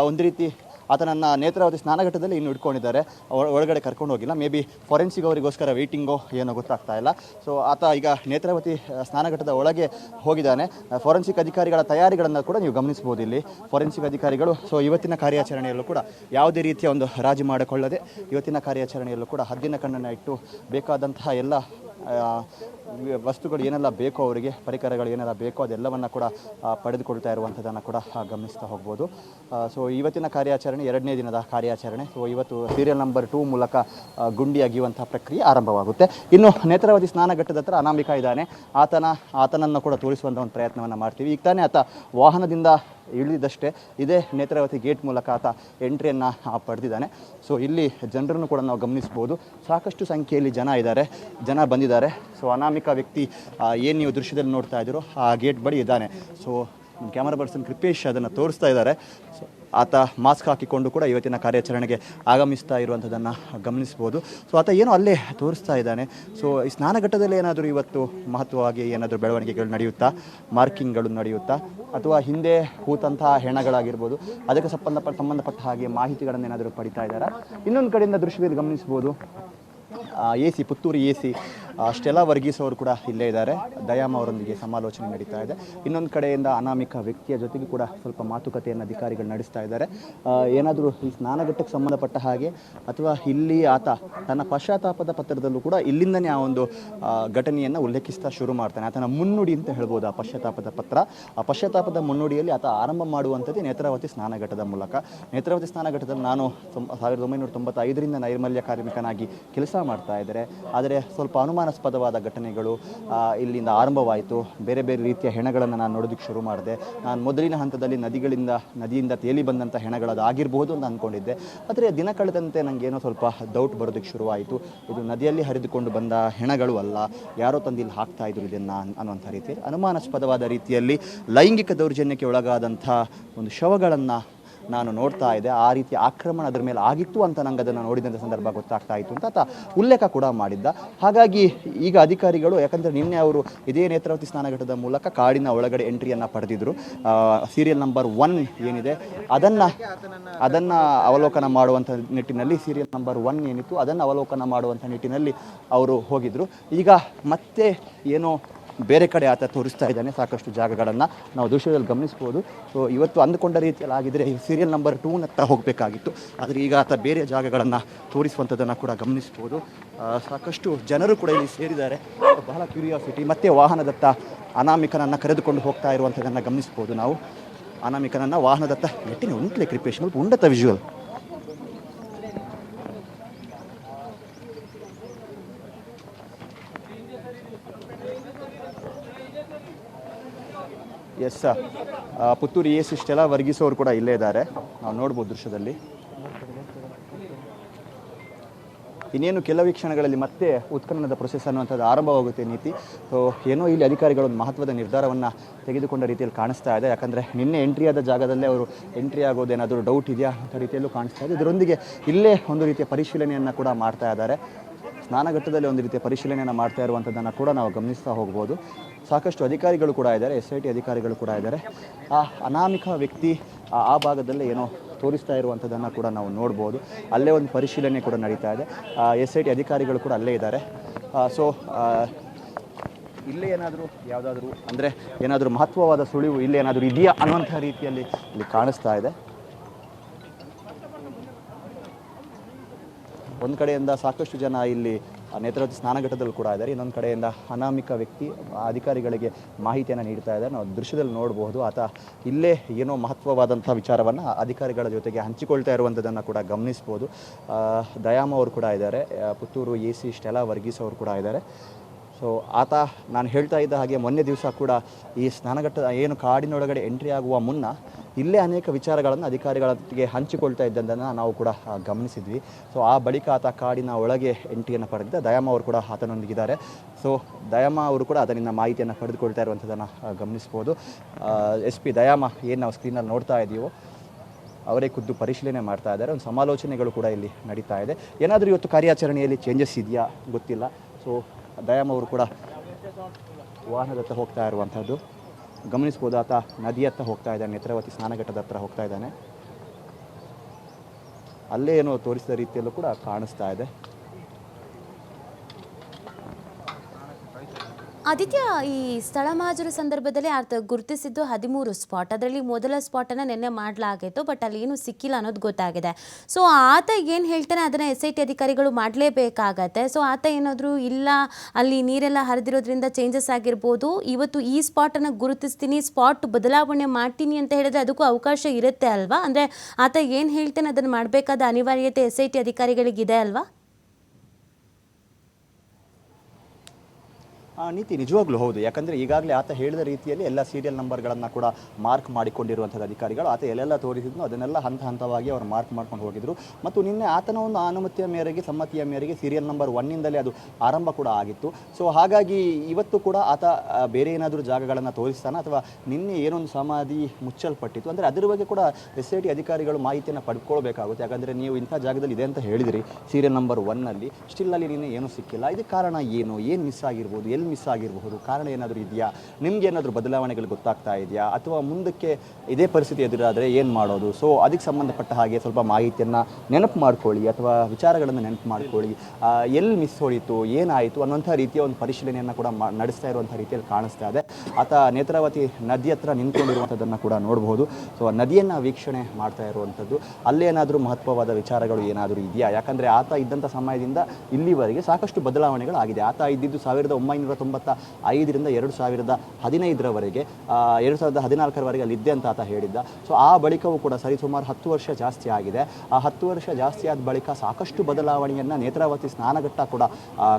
ಒಂದು ರೀತಿ ಆತನನ್ನು ನೇತ್ರಾವತಿ ಸ್ನಾನಘಟ್ಟದಲ್ಲಿ ಇನ್ನು ಇಟ್ಕೊಂಡಿದ್ದಾರೆ. ಒಳ- ಒಳಗಡೆ ಕರ್ಕೊಂಡು ಹೋಗಿಲ್ಲ. ಮೇ ಬಿ ಫಾರೆನ್ಸಿಕ್ ಅವರಿಗೋಸ್ಕರ ವೇಟಿಂಗೋ ಏನೋ ಗೊತ್ತಾಗ್ತಾ ಇಲ್ಲ. ಸೊ ಆತ ಈಗ ನೇತ್ರಾವತಿ ಸ್ನಾನಘಟ್ಟದ ಒಳಗೆ ಹೋಗಿದ್ದಾನೆ. ಫಾರೆನ್ಸಿಕ್ ಅಧಿಕಾರಿಗಳ ತಯಾರಿಗಳನ್ನು ಕೂಡ ನೀವು ಗಮನಿಸ್ಬೋದು ಇಲ್ಲಿ. ಫಾರೆನ್ಸಿಕ್ ಅಧಿಕಾರಿಗಳು ಸೊ ಇವತ್ತಿನ ಕಾರ್ಯಾಚರಣೆಯಲ್ಲೂ ಕೂಡ ಯಾವುದೇ ರೀತಿಯ ಒಂದು ರಾಜಿ ಮಾಡಿಕೊಳ್ಳದೆ ಇವತ್ತಿನ ಕಾರ್ಯಾಚರಣೆಯಲ್ಲೂ ಕೂಡ ಹದ್ದಿನ ಕಣ್ಣನ್ನು ಇಟ್ಟು ಬೇಕಾದಂತಹ ಎಲ್ಲ ವಸ್ತುಗಳು ಏನೆಲ್ಲ ಬೇಕೋ ಅವರಿಗೆ, ಪರಿಕರಗಳು ಏನೆಲ್ಲ ಬೇಕೋ ಅದೆಲ್ಲವನ್ನು ಕೂಡ ಪಡೆದುಕೊಳ್ತಾ ಇರುವಂಥದ್ದನ್ನು ಕೂಡ ಗಮನಿಸ್ತಾ ಹೋಗ್ಬೋದು. ಸೊ ಇವತ್ತಿನ ಕಾರ್ಯಾಚರಣೆ ಎರಡನೇ ದಿನದ ಕಾರ್ಯಾಚರಣೆ. ಸೊ ಇವತ್ತು ಸೀರಿಯಲ್ ನಂಬರ್ ಟೂ ಮೂಲಕ ಗುಂಡಿ ಅಗಿಯುವಂಥ ಪ್ರಕ್ರಿಯೆ ಆರಂಭವಾಗುತ್ತೆ. ಇನ್ನು ನೇತ್ರಾವತಿ ಸ್ನಾನಘಟ್ಟದ ಹತ್ರ ಅನಾಮಿಕ ಇದ್ದಾನೆ. ಆತನ, ಆತನನ್ನು ಕೂಡ ತೋರಿಸುವಂಥ ಒಂದು ಪ್ರಯತ್ನವನ್ನು ಮಾಡ್ತೀವಿ. ಈಗ ತಾನೇ ಆತ ವಾಹನದಿಂದ ಇಳಿದಷ್ಟೇ ಇದೇ ನೇತ್ರಾವತಿ ಗೇಟ್ ಮೂಲಕ ಆತ ಎಂಟ್ರಿಯನ್ನು ಪಡೆದಿದ್ದಾನೆ. ಸೊ ಇಲ್ಲಿ ಜನರನ್ನು ಕೂಡ ನಾವು ಗಮನಿಸ್ಬೋದು. ಸಾಕಷ್ಟು ಸಂಖ್ಯೆಯಲ್ಲಿ ಜನ ಇದ್ದಾರೆ. ಜನ ಬಂದಿದ್ದಾರೆ. ಸೊ ಅನಾಮಿಕ ವ್ಯಕ್ತಿ ಏನು ನೀವು ದೃಶ್ಯದಲ್ಲಿ ನೋಡ್ತಾ ಇದ್ದೀರೋ ಆ ಗೇಟ್ ಬಳಿ ಇದ್ದಾನೆ. ಸೊ ಕ್ಯಾಮರಾ ಪರ್ಸನ್ ಕೃಪೇಶ್ ಅದನ್ನು ತೋರಿಸ್ತಾ ಇದ್ದಾರೆ. ಸೊ ಆತ ಮಾಸ್ಕ್ ಹಾಕಿಕೊಂಡು ಕೂಡ ಇವತ್ತಿನ ಕಾರ್ಯಾಚರಣೆಗೆ ಆಗಮಿಸ್ತಾ ಇರುವಂಥದ್ದನ್ನು ಗಮನಿಸ್ಬೋದು ಸೊ ಆತ ಏನೋ ಅಲ್ಲೇ ತೋರಿಸ್ತಾ ಇದ್ದಾನೆ. ಸೊ ಈ ಸ್ನಾನಘಟ್ಟದಲ್ಲಿ ಏನಾದರೂ ಇವತ್ತು ಮಹತ್ವವಾಗಿ ಏನಾದರೂ ಬೆಳವಣಿಗೆಗಳು ನಡೆಯುತ್ತಾ? ಮಾರ್ಕಿಂಗ್ಗಳು ನಡೆಯುತ್ತಾ? ಅಥವಾ ಹಿಂದೆ ಕೂತಂತಹ ಹೆಣಗಳಾಗಿರ್ಬೋದು? ಅದಕ್ಕೆ ಸಂಬಂಧಪಟ್ಟ ಸಂಬಂಧಪಟ್ಟ ಹಾಗೆ ಮಾಹಿತಿಗಳನ್ನು ಏನಾದರೂ ಪಡಿತಾ ಇದ್ದಾರೆ? ಇನ್ನೊಂದು ಕಡೆಯಿಂದ ದೃಶ್ಯದಲ್ಲಿ ಗಮನಿಸ್ಬೋದು A C, Puttur A C Stella Varghese ಅವರು ಕೂಡ ಇಲ್ಲೇ ಇದ್ದಾರೆ. ದಯಾಮ ಅವರೊಂದಿಗೆ ಸಮಾಲೋಚನೆ ನಡೀತಾ ಇದೆ. ಇನ್ನೊಂದು ಕಡೆಯಿಂದ ಅನಾಮಿಕ ವ್ಯಕ್ತಿಯ ಜೊತೆಗೂ ಕೂಡ ಸ್ವಲ್ಪ ಮಾತುಕತೆಯನ್ನು ಅಧಿಕಾರಿಗಳು ನಡೆಸ್ತಾ ಇದ್ದಾರೆ. ಏನಾದರೂ ಈ ಸ್ನಾನಘಟ್ಟಕ್ಕೆ ಸಂಬಂಧಪಟ್ಟ ಹಾಗೆ ಅಥವಾ ಇಲ್ಲಿ ಆತ ತನ್ನ ಪಶ್ಚಾತ್ತಾಪದ ಪತ್ರದಲ್ಲೂ ಕೂಡ ಇಲ್ಲಿಂದನೇ ಆ ಒಂದು ಘಟನೆಯನ್ನು ಉಲ್ಲೇಖಿಸ್ತಾ ಶುರು ಮಾಡ್ತಾನೆ. ಆತನ ಮುನ್ನುಡಿ ಅಂತ ಹೇಳ್ಬೋದು ಆ ಪಶ್ಚಾತ್ತಾಪದ ಪತ್ರ. ಆ ಪಶ್ಚಾತ್ತಾಪದ ಮುನ್ನುಡಿಯಲ್ಲಿ ಆತ ಆರಂಭ ಮಾಡುವಂಥದ್ದೇ ನೇತ್ರಾವತಿ ಸ್ನಾನಘಟ್ಟದ ಮೂಲಕ. ನೇತ್ರಾವತಿ ಸ್ನಾನಘಟ್ಟದಲ್ಲಿ ನಾನು ಸಾವಿರದ ಒಂಬೈನೂರ ತೊಂಬತ್ತೈದರಿಂದ ನೈರ್ಮಲ್ಯ ಕಾರ್ಮಿಕನಾಗಿ ಕೆಲಸ ಮಾಡ್ತಾ ಇದ್ದಾರೆ. ಆದರೆ ಸ್ವಲ್ಪ ಅನುಮಾನಾಸ್ಪದವಾದ ಘಟನೆಗಳು ಇಲ್ಲಿಂದ ಆರಂಭವಾಯಿತು. ಬೇರೆ ಬೇರೆ ರೀತಿಯ ಹೆಣಗಳನ್ನು ನಾನು ನೋಡೋದಕ್ಕೆ ಶುರು ಮಾಡಿದೆ. ನಾನು ಮೊದಲಿನ ಹಂತದಲ್ಲಿ ನದಿಗಳಿಂದ, ನದಿಯಿಂದ ತೇಲಿ ಬಂದಂಥ ಹೆಣಗಳದು ಆಗಿರಬಹುದು ಅಂತ ಅಂದ್ಕೊಂಡಿದ್ದೆ ಆದರೆ ದಿನ ಕಳೆದಂತೆ ನನಗೇನೋ ಸ್ವಲ್ಪ ಡೌಟ್ ಬರೋದಕ್ಕೆ ಶುರುವಾಯಿತು. ಇದು ನದಿಯಲ್ಲಿ ಹರಿದುಕೊಂಡು ಬಂದ ಹೆಣಗಳು ಅಲ್ಲ, ಯಾರೋ ತಂದು ಇಲ್ಲಿ ಹಾಕ್ತಾ ಇದ್ರು ಇದನ್ನು ಅನ್ನುವಂಥ ರೀತಿಯಲ್ಲಿ. ಅನುಮಾನಾಸ್ಪದವಾದ ರೀತಿಯಲ್ಲಿ ಲೈಂಗಿಕ ದೌರ್ಜನ್ಯಕ್ಕೆ ಒಳಗಾದಂಥ ಒಂದು ಶವಗಳನ್ನು ನಾನು ನೋಡ್ತಾ ಇದ್ದೆ ಆ ರೀತಿ ಆಕ್ರಮಣ ಅದರ ಮೇಲೆ ಆಗಿತ್ತು ಅಂತ ನಂಗೆ ಅದನ್ನು ನೋಡಿದಂಥ ಸಂದರ್ಭ ಗೊತ್ತಾಗ್ತಾ ಇತ್ತು ಅಂತ ಆತ ಉಲ್ಲೇಖ ಕೂಡ ಮಾಡಿದ್ದ. ಹಾಗಾಗಿ ಈಗ ಅಧಿಕಾರಿಗಳು, ಯಾಕಂದರೆ ನಿನ್ನೆ ಅವರು ಇದೇ ನೇತ್ರಾವತಿ ಸ್ನಾನಘಟ್ಟದ ಮೂಲಕ ಕಾಡಿನ ಒಳಗಡೆ ಎಂಟ್ರಿಯನ್ನು ಪಡೆದಿದ್ರು. ಸೀರಿಯಲ್ ನಂಬರ್ ಒನ್ ಏನಿದೆ, ಅದನ್ನು ಅದನ್ನು ಅವಲೋಕನ ಮಾಡುವಂಥ ನಿಟ್ಟಿನಲ್ಲಿ ಸೀರಿಯಲ್ ನಂಬರ್ ಒನ್ ಏನಿತ್ತು, ಅದನ್ನು ಅವಲೋಕನ ಮಾಡುವಂಥ ನಿಟ್ಟಿನಲ್ಲಿ ಅವರು ಹೋಗಿದ್ದರು ಈಗ ಮತ್ತೆ ಏನೋ ಬೇರೆ ಕಡೆ ಆತ ತೋರಿಸ್ತಾ ಇದ್ದಾನೆ, ಸಾಕಷ್ಟು ಜಾಗಗಳನ್ನು ನಾವು ದೃಶ್ಯದಲ್ಲಿ ಗಮನಿಸ್ಬೋದು. ಸೊ ಇವತ್ತು ಅಂದುಕೊಂಡ ರೀತಿಯಲ್ಲಿ ಆಗಿದ್ರೆ ಈ ಸೀರಿಯಲ್ ನಂಬರ್ ಟೂನತ್ತ ಹೋಗಬೇಕಾಗಿತ್ತು. ಆದರೆ ಈಗ ಆತ ಬೇರೆ ಜಾಗಗಳನ್ನು ತೋರಿಸುವಂಥದ್ದನ್ನು ಕೂಡ ಗಮನಿಸ್ಬೋದು. ಸಾಕಷ್ಟು ಜನರು ಕೂಡ ಇಲ್ಲಿ ಸೇರಿದ್ದಾರೆ. ಬಹಳ ಕ್ಯೂರಿಯಾಸಿಟಿ ಮತ್ತು ವಾಹನದತ್ತ ಅನಾಮಿಕನನ್ನು ಕರೆದುಕೊಂಡು ಹೋಗ್ತಾ ಇರುವಂಥದ್ದನ್ನು ಗಮನಿಸ್ಬೋದು ನಾವು. ಅನಾಮಿಕನನ್ನು ವಾಹನದತ್ತ ನೆಟ್ಟಿನ ಉಂಟ್ಲೆ ಸ್ವಲ್ಪ ಉಂಡತ visual S Puttur A C ವರ್ಗಿಸೋರು ಕೂಡ ಇಲ್ಲೇ ಇದ್ದಾರೆ. ನಾವು ನೋಡ್ಬೋದು ದೃಶ್ಯದಲ್ಲಿ. ಇನ್ನೇನು ಕೆಲವೇ ಕ್ಷಣಗಳಲ್ಲಿ ಮತ್ತೆ ಉತ್ಖನನದ ಪ್ರೊಸೆಸ್ ಅನ್ನುವಂಥದ್ದು ಆರಂಭವಾಗುತ್ತೆ ನೀತಿ. ಸೊ ಏನೋ ಇಲ್ಲಿ ಅಧಿಕಾರಿಗಳು ಒಂದು ಮಹತ್ವದ ನಿರ್ಧಾರವನ್ನು ತೆಗೆದುಕೊಂಡ ರೀತಿಯಲ್ಲಿ ಕಾಣಿಸ್ತಾ ಇದೆ. ಯಾಕಂದರೆ ನಿನ್ನೆ ಎಂಟ್ರಿ ಆದ ಜಾಗದಲ್ಲೇ ಅವರು ಎಂಟ್ರಿ ಆಗೋದೇನಾದರೂ ಡೌಟ್ ಇದೆಯಾ ಅಂತ ರೀತಿಯಲ್ಲೂ ಕಾಣಿಸ್ತಾ ಇದೆ. ಇದರೊಂದಿಗೆ ಇಲ್ಲೇ ಒಂದು ರೀತಿಯ ಪರಿಶೀಲನೆಯನ್ನು ಕೂಡ ಮಾಡ್ತಾ ಇದ್ದಾರೆ. ಸ್ನಾನಘಟ್ಟದಲ್ಲಿ ಒಂದು ರೀತಿಯ ಪರಿಶೀಲನೆಯನ್ನು ಮಾಡ್ತಾ ಇರುವಂಥದ್ದನ್ನು ಕೂಡ ನಾವು ಗಮನಿಸ್ತಾ ಹೋಗ್ಬೋದು. ಸಾಕಷ್ಟು ಅಧಿಕಾರಿಗಳು ಕೂಡ ಇದ್ದಾರೆ ಎಸ್ ಐ ಟಿ ಅಧಿಕಾರಿಗಳು ಕೂಡ ಇದ್ದಾರೆ. ಆ ಅನಾಮಿಕ ವ್ಯಕ್ತಿ ಆ ಭಾಗದಲ್ಲೇ ಏನೋ ತೋರಿಸ್ತಾ ಇರುವಂಥದ್ದನ್ನು ಕೂಡ ನಾವು ನೋಡ್ಬೋದು. ಅಲ್ಲೇ ಒಂದು ಪರಿಶೀಲನೆ ಕೂಡ ನಡೀತಾ ಇದೆ. ಎಸ್ ಐ ಟಿ ಅಧಿಕಾರಿಗಳು ಕೂಡ ಅಲ್ಲೇ ಇದ್ದಾರೆ. ಸೊ ಇಲ್ಲೇ ಏನಾದರೂ ಯಾವುದಾದ್ರೂ ಅಂದರೆ ಏನಾದರೂ ಮಹತ್ವವಾದ ಸುಳಿವು, ಇಲ್ಲೇ ಏನಾದರೂ ಇದೆಯಾ ಅನ್ನುವಂಥ ರೀತಿಯಲ್ಲಿ ಇಲ್ಲಿ ಕಾಣಿಸ್ತಾ ಇದೆ. ಒಂದು ಕಡೆಯಿಂದ ಸಾಕಷ್ಟು ಜನ ಇಲ್ಲಿ ನೇತ್ರಾವತಿ ಸ್ನಾನಘಟ್ಟದಲ್ಲಿ ಕೂಡ ಇದ್ದಾರೆ. ಇನ್ನೊಂದು ಕಡೆಯಿಂದ ಅನಾಮಿಕ ವ್ಯಕ್ತಿ, ಅಧಿಕಾರಿಗಳಿಗೆ ಮಾಹಿತಿಯನ್ನು ನೀಡ್ತಾ ಇದ್ದಾರೆ. ನಾವು ದೃಶ್ಯದಲ್ಲಿ ನೋಡಬಹುದು, ಆತ ಇಲ್ಲೇ ಏನೋ ಮಹತ್ವವಾದಂಥ ವಿಚಾರವನ್ನು ಅಧಿಕಾರಿಗಳ ಜೊತೆಗೆ ಹಂಚಿಕೊಳ್ತಾ ಇರುವಂಥದ್ದನ್ನು ಕೂಡ ಗಮನಿಸ್ಬೋದು. ದಯಾಮ ಅವರು ಕೂಡ ಇದ್ದಾರೆ Puttur A C Stella Varghese ಅವರು ಕೂಡ ಇದ್ದಾರೆ. ಸೊ ಆತ, ನಾನು ಹೇಳ್ತಾ ಇದ್ದ ಹಾಗೆ ಮೊನ್ನೆ ದಿವಸ ಕೂಡ ಈ ಸ್ನಾನಘಟ್ಟದ ಏನು ಕಾಡಿನೊಳಗಡೆ ಎಂಟ್ರಿ ಆಗುವ ಮುನ್ನ ಇಲ್ಲೇ ಅನೇಕ ವಿಚಾರಗಳನ್ನು ಅಧಿಕಾರಿಗಳೊಟ್ಟಿಗೆ ಹಂಚಿಕೊಳ್ತಾ ಇದ್ದದ್ದನ್ನು ನಾವು ಕೂಡ ಗಮನಿಸಿದ್ವಿ. ಸೊ ಆ ಬಳಿಕ ಆತ ಕಾಡಿನ ಒಳಗೆ ಎಂಟ್ರಿಯನ್ನು ಪಡೆದಿದ್ದ ದಯಾಮ ಅವರು ಕೂಡ ಆತನೊಂದಿಗಿದ್ದಾರೆ. ಸೊ ದಯಾಮ ಅವರು ಕೂಡ ಅದರಿಂದ ಮಾಹಿತಿಯನ್ನು ಪಡೆದುಕೊಳ್ತಾ ಇರುವಂಥದ್ದನ್ನು ಗಮನಿಸ್ಬೋದು. ಎಸ್ ಪಿ ದಯಾಮ, ಏನು ನಾವು ಸ್ಕ್ರೀನಲ್ಲಿ ನೋಡ್ತಾ ಇದ್ದೀವೋ ಅವರೇ ಖುದ್ದು ಪರಿಶೀಲನೆ ಮಾಡ್ತಾ ಇದ್ದಾರೆ. ಒಂದು ಸಮಾಲೋಚನೆಗಳು ಕೂಡ ಇಲ್ಲಿ ನಡೀತಾ ಇದೆ. ಏನಾದರೂ ಇವತ್ತು ಕಾರ್ಯಾಚರಣೆಯಲ್ಲಿ ಚೇಂಜಸ್ ಇದೆಯಾ? ಗೊತ್ತಿಲ್ಲ. ಸೊ ದಯಾಮ ಅವರು ಕೂಡ ವಾಹನದತ್ತ ಹೋಗ್ತಾ ಇರುವಂಥದ್ದು. ಗಮನಿಸ್ಬೋದು ಆತ ನದಿಯತ್ತ ಹೋಗ್ತಾ ಇದ್ದಾನೆ, ನೇತ್ರಾವತಿ ಸ್ನಾನಘಟ್ಟದ ಹತ್ರ ಹೋಗ್ತಾ ಇದ್ದಾನೆ. ಅಲ್ಲೇ ಏನೋ ತೋರಿಸಿದ ರೀತಿಯಲ್ಲೂ ಕೂಡ ಕಾಣಿಸ್ತಾ ಇದೆ. ಆದಿತ್ಯ, ಈ ಸ್ಥಳ ಮಹಾಜರು ಸಂದರ್ಭದಲ್ಲಿ ಆತ ಗುರುತಿಸಿದ್ದು ಹದಿಮೂರು ಸ್ಪಾಟ್ ಅದರಲ್ಲಿ ಮೊದಲ ಸ್ಪಾಟನ್ನು ನಿನ್ನೆ ಮಾಡಲಾಗಿತ್ತು ಬಟ್ ಅಲ್ಲಿ ಏನು ಸಿಕ್ಕಿಲ್ಲ ಅನ್ನೋದು ಗೊತ್ತಾಗಿದೆ. ಸೊ ಆತ ಏನು ಹೇಳ್ತಾನೆ, ಅದನ್ನು ಎಸ್ ಐ ಟಿ ಅಧಿಕಾರಿಗಳು ಮಾಡಲೇಬೇಕಾಗತ್ತೆ. ಸೊ ಆತ ಏನಾದರೂ ಇಲ್ಲ, ಅಲ್ಲಿ ನೀರೆಲ್ಲ ಹರಿದಿರೋದ್ರಿಂದ ಚೇಂಜಸ್ ಆಗಿರ್ಬೋದು. ಇವತ್ತು ಈ ಸ್ಪಾಟನ್ನು ಗುರುತಿಸ್ತೀನಿ ಸ್ಪಾಟ್ ಬದಲಾವಣೆ ಮಾಡ್ತೀನಿ ಅಂತ ಹೇಳಿದ್ರೆ ಅದಕ್ಕೂ ಅವಕಾಶ ಇರುತ್ತೆ ಅಲ್ವಾ? ಅಂದರೆ ಆತ ಏನು ಹೇಳ್ತಾನೆ, ಅದನ್ನು ಮಾಡಬೇಕಾದ ಅನಿವಾರ್ಯತೆ ಎಸ್ ಐ ಟಿ ಅಧಿಕಾರಿಗಳಿಗಿದೆ ಅಲ್ವಾ? ನೀತಿ ನಿಜವಾಗ್ಲೂ ಹೌದು. ಯಾಕಂದರೆ ಈಗಾಗಲೇ ಆತ ಹೇಳಿದ ರೀತಿಯಲ್ಲಿ ಎಲ್ಲ ಸೀರಿಯಲ್ ನಂಬರ್ಗಳನ್ನು ಕೂಡ ಮಾರ್ಕ್ ಮಾಡಿಕೊಂಡಿರುವಂಥದ್ದು ಅಧಿಕಾರಿಗಳು, ಆತ ಎಲ್ಲೆಲ್ಲ ತೋರಿಸಿದ್ನು ಅದನ್ನೆಲ್ಲ ಹಂತ ಹಂತವಾಗಿ ಅವರು ಮಾರ್ಕ್ ಮಾಡ್ಕೊಂಡು ಹೋಗಿದ್ರು. ಮತ್ತು ನಿನ್ನೆ ಆತನ ಒಂದು ಅನುಮತಿಯ ಮೇರೆಗೆ, ಸಮ್ಮತಿಯ ಮೇರೆಗೆ ಸೀರಿಯಲ್ ನಂಬರ್ ಒನ್ನಿಂದಲೇ ಅದು ಆರಂಭ ಕೂಡ ಆಗಿತ್ತು. ಸೊ ಹಾಗಾಗಿ ಇವತ್ತು ಕೂಡ ಆತ ಬೇರೆ ಏನಾದರೂ ಜಾಗಗಳನ್ನು ತೋರಿಸ್ತಾನೆ? ಅಥವಾ ನಿನ್ನೆ ಏನೊಂದು ಸಮಾಧಿ ಮುಚ್ಚಲ್ಪಟ್ಟಿತ್ತು? ಅಂದರೆ ಅದರ ಬಗ್ಗೆ ಕೂಡ ಎಸ್ ಐ ಟಿ ಅಧಿಕಾರಿಗಳು ಮಾಹಿತಿಯನ್ನು ಪಡ್ಕೊಳ್ಬೇಕಾಗುತ್ತೆ. ಯಾಕಂದರೆ ನೀವು ಇಂಥ ಜಾಗದಲ್ಲಿ ಇದೆ ಅಂತ ಹೇಳಿದಿರಿ ಸೀರಿಯಲ್ ನಂಬರ್ ಒನ್ನಲ್ಲಿ ಸ್ಟಿಲ್ ಅಲ್ಲಿ ನಿನ್ನೆ ಏನೂ ಸಿಕ್ಕಿಲ್ಲ. ಇದಕ್ಕೆ ಕಾರಣ ಏನು? ಏನು ಮಿಸ್ ಆಗಿರ್ಬೋದು? ಎಲ್ಲಿ ಮಿಸ್ ಆಗಿರಬಹುದು. ಕಾರಣ ಏನಾದರೂ ಇದೆಯಾ? ನಿಮ್ಗೆ ಏನಾದರೂ ಬದಲಾವಣೆಗಳು ಗೊತ್ತಾಗ್ತಾ ಇದೆಯಾ? ಅಥವಾ ಮುಂದಕ್ಕೆ ಇದೇ ಪರಿಸ್ಥಿತಿ ಎದುರಾದರೆ ಏನು ಮಾಡೋದು? ಸೊ ಅದಕ್ಕೆ ಸಂಬಂಧಪಟ್ಟ ಹಾಗೆ ಸ್ವಲ್ಪ ಮಾಹಿತಿಯನ್ನು ನೆನಪು ಮಾಡ್ಕೊಳ್ಳಿ ಅಥವಾ ವಿಚಾರಗಳನ್ನು ನೆನಪು ಮಾಡ್ಕೊಳ್ಳಿ. ಎಲ್ಲಿ ಮಿಸ್ ಹೋಯಿತು, ಏನಾಯಿತು ಅನ್ನೋಂಥ ರೀತಿಯ ಒಂದು ಪರಿಶೀಲನೆಯನ್ನು ಕೂಡ ನಡೆಸ್ತಾ ಇರುವಂಥ ರೀತಿಯಲ್ಲಿ ಕಾಣಿಸ್ತಾ ಇದೆ. ಆತ ನೇತ್ರಾವತಿ ನದಿ ಹತ್ರ ನಿಂತ್ಕೊಂಡಿರುವಂಥದ್ದನ್ನು ಕೂಡ ನೋಡಬಹುದು. ಸೊ ನದಿಯನ್ನು ವೀಕ್ಷಣೆ ಮಾಡ್ತಾ ಇರುವಂಥದ್ದು. ಅಲ್ಲೇನಾದರೂ ಮಹತ್ವವಾದ ವಿಚಾರಗಳು ಏನಾದರೂ ಇದೆಯಾ? ಯಾಕಂದರೆ ಆತ ಇದ್ದಂಥ ಸಮಯದಿಂದ ಇಲ್ಲಿವರೆಗೆ ಸಾಕಷ್ಟು ಬದಲಾವಣೆಗಳಾಗಿದೆ. ಆತ ಇದ್ದಿದ್ದು ಸಾವಿರದ ಒಂಬೈನೂರ ತೊಂಬತ್ತ ಐದರಿಂದ ಎರಡು ಸಾವಿರದ ಹದಿನೈದರವರೆಗೆ ಎರಡು ಸಾವಿರದ ಹದಿನಾಲ್ಕರವರೆಗೆ ಅಲ್ಲಿದ್ದೆ ಅಂತ ಆತ ಹೇಳಿದ್ದ. ಸೊ ಆ ಬಳಿಕವೂ ಕೂಡ ಸರಿಸುಮಾರು ಹತ್ತು ವರ್ಷ ಜಾಸ್ತಿ ಆಗಿದೆ. ಆ ಹತ್ತು ವರ್ಷ ಜಾಸ್ತಿ ಆದ ಬಳಿಕ ಸಾಕಷ್ಟು ಬದಲಾವಣೆಯನ್ನು ನೇತ್ರಾವತಿ ಸ್ನಾನಘಟ್ಟ ಕೂಡ